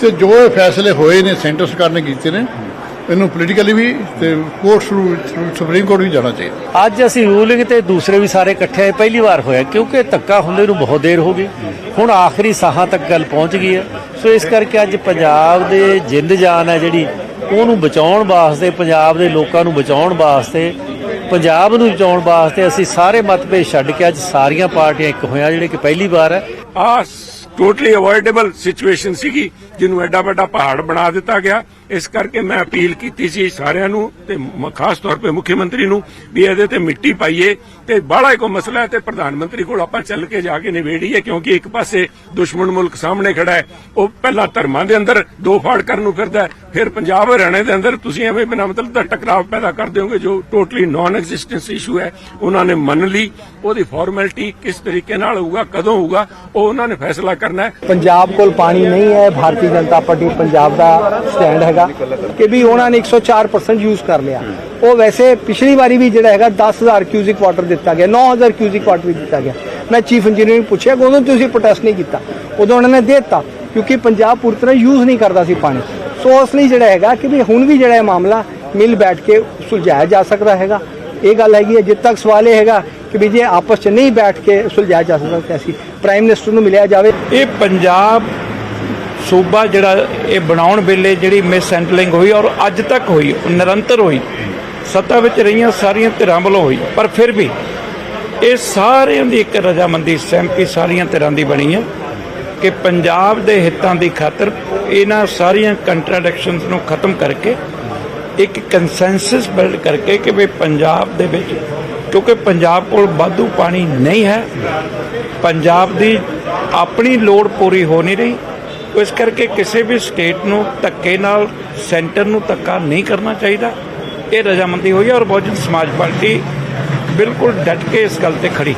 ਤੇ ਜੋ ਇਹ ਫੈਸਲੇ ਹੋਏ ਨੇ ਸੈਂਟਰ ਸਰਕਾਰ ਨੇ ਕੀਤੇ ਨੇ ਇਹਨੂੰ ਪੋਲੀਟੀਕਲੀ ਵੀ ਤੇ ਕੋਰਟ ਸੁਪਰੀਮ ਕੋਰਟ ਵੀ ਜਾਣਾ ਚਾਹੀਦਾ। ਅੱਜ ਅਸੀਂ ਰੂਲਿੰਗ ਤੇ ਦੂਸਰੇ ਵੀ ਸਾਰੇ ਇਕੱਠੇ ਆਏ ਪਹਿਲੀ ਵਾਰ ਹੋਇਆ ਕਿਉਂਕਿ ਧੱਕਾ ਹੁੰਦੇ ਨੂੰ ਬਹੁਤ ਦੇਰ ਹੋ ਗਈ। ਹੁਣ ਆਖਰੀ ਸਾਹਾਂ ਤੱਕ ਗੱਲ ਪਹੁੰਚ ਗਈ ਹੈ। ਸੋ ਇਸ ਕਰਕੇ ਅੱਜ ਪੰਜਾਬ ਦੇ ਜਿੰਦ ਜਾਨ ਹੈ ਜਿਹੜੀ ਉਹਨੂੰ ਬਚਾਉਣ ਵਾਸਤੇ ਪੰਜਾਬ ਦੇ ਲੋਕਾਂ ਨੂੰ ਬਚਾਉਣ ਵਾਸਤੇ ਪੰਜਾਬ ਨੂੰ ਬਚਾਉਣ ਵਾਸਤੇ ਅਸੀਂ ਸਾਰੇ ਮਤਭੇਦ ਛੱਡ ਕੇ ਅੱਜ ਸਾਰੀਆਂ ਪਾਰਟੀਆਂ ਇੱਕ ਹੋਈਆਂ ਜਿਹੜੇ ਕਿ ਪਹਿਲੀ ਵਾਰ ਹੈ। ਆ ਟੋਟਲੀ ਅਵੋਇਡੇਬਲ ਸਿਚੁਏਸ਼ਨ ਸੀਗੀ ਜਿਹਨੂੰ ਐਡਾ ਵੱਡਾ ਪਹਾੜ ਬਣਾ ਦਿੱਤਾ ਗਿਆ। ਇਸ ਕਰਕੇ ਮੈਂ ਅਪੀਲ ਕੀਤੀ ਸੀ ਸਾਰਿਆਂ ਨੂੰ ਤੇ ਖਾਸ ਤੌਰ ਤੇ ਮੁੱਖ ਮੰਤਰੀ ਨੂੰ ਵੀ ਇਹਦੇ ਤੇ ਮਿੱਟੀ ਪਾਈਏ ਤੇ ਬਾਹਲਾ ਕੋ ਮਸਲਾ ਤੇ ਪ੍ਰਧਾਨ ਮੰਤਰੀ ਕੋਲ ਆਪਾਂ ਚੱਲ ਕੇ ਜਾ ਕੇ ਨਿਬੇੜੀਏ ਕਿਉਂਕਿ ਇੱਕ ਪਾਸੇ ਦੁਸ਼ਮਣ ਮੁਲਕ ਸਾਹਮਣੇ ਖੜਾ ਹੈ ਉਹ ਪਹਿਲਾਂ ਧਰਮਾਂ ਦੇ ਅੰਦਰ ਦੋ ਫਾੜ ਕਰਨ ਨੂੰ ਫਿਰਦਾ ਹੈ, ਫਿਰ ਪੰਜਾਬ ਹਰਿਆਣੇ ਦੇ ਅੰਦਰ ਤੁਸੀਂ ਐਵੇਂ ਬਿਨਾਂ ਮਤਲਬ ਦਾ ਟਕਰਾਅ ਪੈਦਾ ਕਰ ਦਿਓਗੇ ਜੋ ਟੋਟਲੀ ਨਾਨ ਐਗਜ਼ਿਸਟੈਂਸ ਇਸ਼ੂ ਹੈ ਉਹਨਾਂ ਨੇ ਮੰਨ ਲਈ ਉਹਦੀ ਫਾਰਮੈਲਿਟੀ ਕਿਸ ਤਰੀਕੇ ਨਾਲ ਹੋਊਗਾ ਕਦੋਂ ਹੋਊਗਾ ਉਹ ਉਹਨਾਂ ਨੇ ਫੈਸਲਾ ਕਰਨਾ ਹੈ। ਪੰਜਾਬ ਕੋਲ ਪਾਣੀ ਨਹੀਂ ਹੈ ਭਾਰਤੀ ਜਨਤਾ ਪਾਰਟੀ ਪੰਜਾਬ ਦਾ ਸਟੈਂਡ ਹੈਗਾ। ਕਿ ਵੀ ਉਹਨਾਂ ਨੇ 104% ਯੂਜ਼ ਕਰ ਲਿਆ। ਉਹ ਵੈਸੇ ਪਿਛਲੀ ਵਾਰੀ ਵੀ ਜਿਹੜਾ ਹੈਗਾ 10000 ਕਿਊਸਿਕ ਵਾਟਰ ਦਿੱਤਾ ਗਿਆ 9000 ਕਿਊਸਿਕ ਵਾਟਰ ਵੀ ਦਿੱਤਾ ਗਿਆ। ਮੈਂ ਚੀਫ ਇੰਜੀਨੀਅਰ ਨੂੰ ਪੁੱਛਿਆ ਕਿ ਉਦੋਂ ਤੁਸੀਂ ਪ੍ਰੋਟੈਸਟ ਨਹੀਂ ਕੀਤਾ। ਉਦੋਂ ਉਹਨਾਂ ਨੇ ਦਿੱਤਾ ਕਿਉਂਕਿ ਪੰਜਾਬ ਪੂਰੀ ਤਰ੍ਹਾਂ ਯੂਜ਼ ਨਹੀਂ ਕਰਦਾ ਸੀ ਪਾਣੀ। ਸੋ ਉਸ ਲਈ ਜਿਹੜਾ ਹੈਗਾ ਕਿ ਵੀ ਹੁਣ ਵੀ ਜਿਹੜਾ ਇਹ ਮਾਮਲਾ ਮਿਲ ਬੈਠ ਕੇ ਸੁਲਝਾਇਆ ਜਾ ਸਕਦਾ ਹੈਗਾ। ਇਹ ਗੱਲ ਹੈਗੀ ਹੈ ਜਿੱਦ ਤੱਕ ਸਵਾਲ ਇਹ ਹੈਗਾ ਕਿ ਵੀ ਜੇ ਆਪਸ 'ਚ ਨਹੀਂ ਬੈਠ ਕੇ ਸੁਲਝਾਇਆ ਜਾ ਸਕਦਾ ਤਾਂ ਅਸੀਂ ਪ੍ਰਾਈਮ ਮਿਨਿਸਟਰ ਨੂੰ ਮਿਲਿਆ ਜਾਵੇ। ਇਹ ਪੰਜਾਬ ਸੂਬਾ ਜਿਹੜਾ ਇਹ ਬਣਾਉਣ ਵੇਲੇ ਜਿਹੜੀ ਮਿਸ ਹੈਂਡਲਿੰਗ ਹੋਈ ਔਰ ਅੱਜ ਤੱਕ ਹੋਈ ਉਹ ਨਿਰੰਤਰ ਹੋਈ। ਸੱਤਾ ਵਿੱਚ ਰਹੀਆਂ ਸਾਰੀਆਂ ਧਿਰਾਂ ਵੱਲੋਂ ਹੋਈ। ਪਰ ਫਿਰ ਵੀ ਇਹ ਸਾਰਿਆਂ ਦੀ ਇੱਕ ਰਜਾਮੰਦੀ, ਸਹਿਮਤੀ ਸਾਰੀਆਂ ਧਿਰਾਂ ਦੀ ਬਣੀ ਹੈ ਕਿ ਪੰਜਾਬ ਦੇ ਹਿੱਤਾਂ ਦੀ ਖਾਤਰ ਇਹਨਾਂ ਸਾਰੀਆਂ ਕੰਟਰਾਡਿਕਸ਼ਨਸ ਨੂੰ ਖਤਮ ਕਰਕੇ, ਇੱਕ ਕੰਸੈਂਸਸ ਬਿਲਡ ਕਰਕੇ ਕਿ ਵੀ ਪੰਜਾਬ ਦੇ ਵਿੱਚ, ਕਿਉਂਕਿ ਪੰਜਾਬ ਕੋਲ ਵਾਧੂ ਪਾਣੀ ਨਹੀਂ ਹੈ, ਪੰਜਾਬ ਦੀ ਆਪਣੀ ਲੋੜ ਪੂਰੀ ਹੋ ਨਹੀਂ ਰਹੀ। ਇਸ ਕਰਕੇ ਕਿਸੇ ਵੀ ਸਟੇਟ ਨੂੰ ਧੱਕੇ ਨਾਲ, ਸੈਂਟਰ ਨੂੰ ਧੱਕਾ ਨਹੀਂ ਕਰਨਾ ਚਾਹੀਦਾ। ਇਹ ਰਜਾਮੰਦੀ ਹੋਈ ਹੈ ਔਰ ਬਹੁਜਨ ਸਮਾਜ ਪਾਰਟੀ ਬਿਲਕੁਲ ਡਟ ਕੇ ਇਸ ਗੱਲ ਤੇ ਖੜੀ।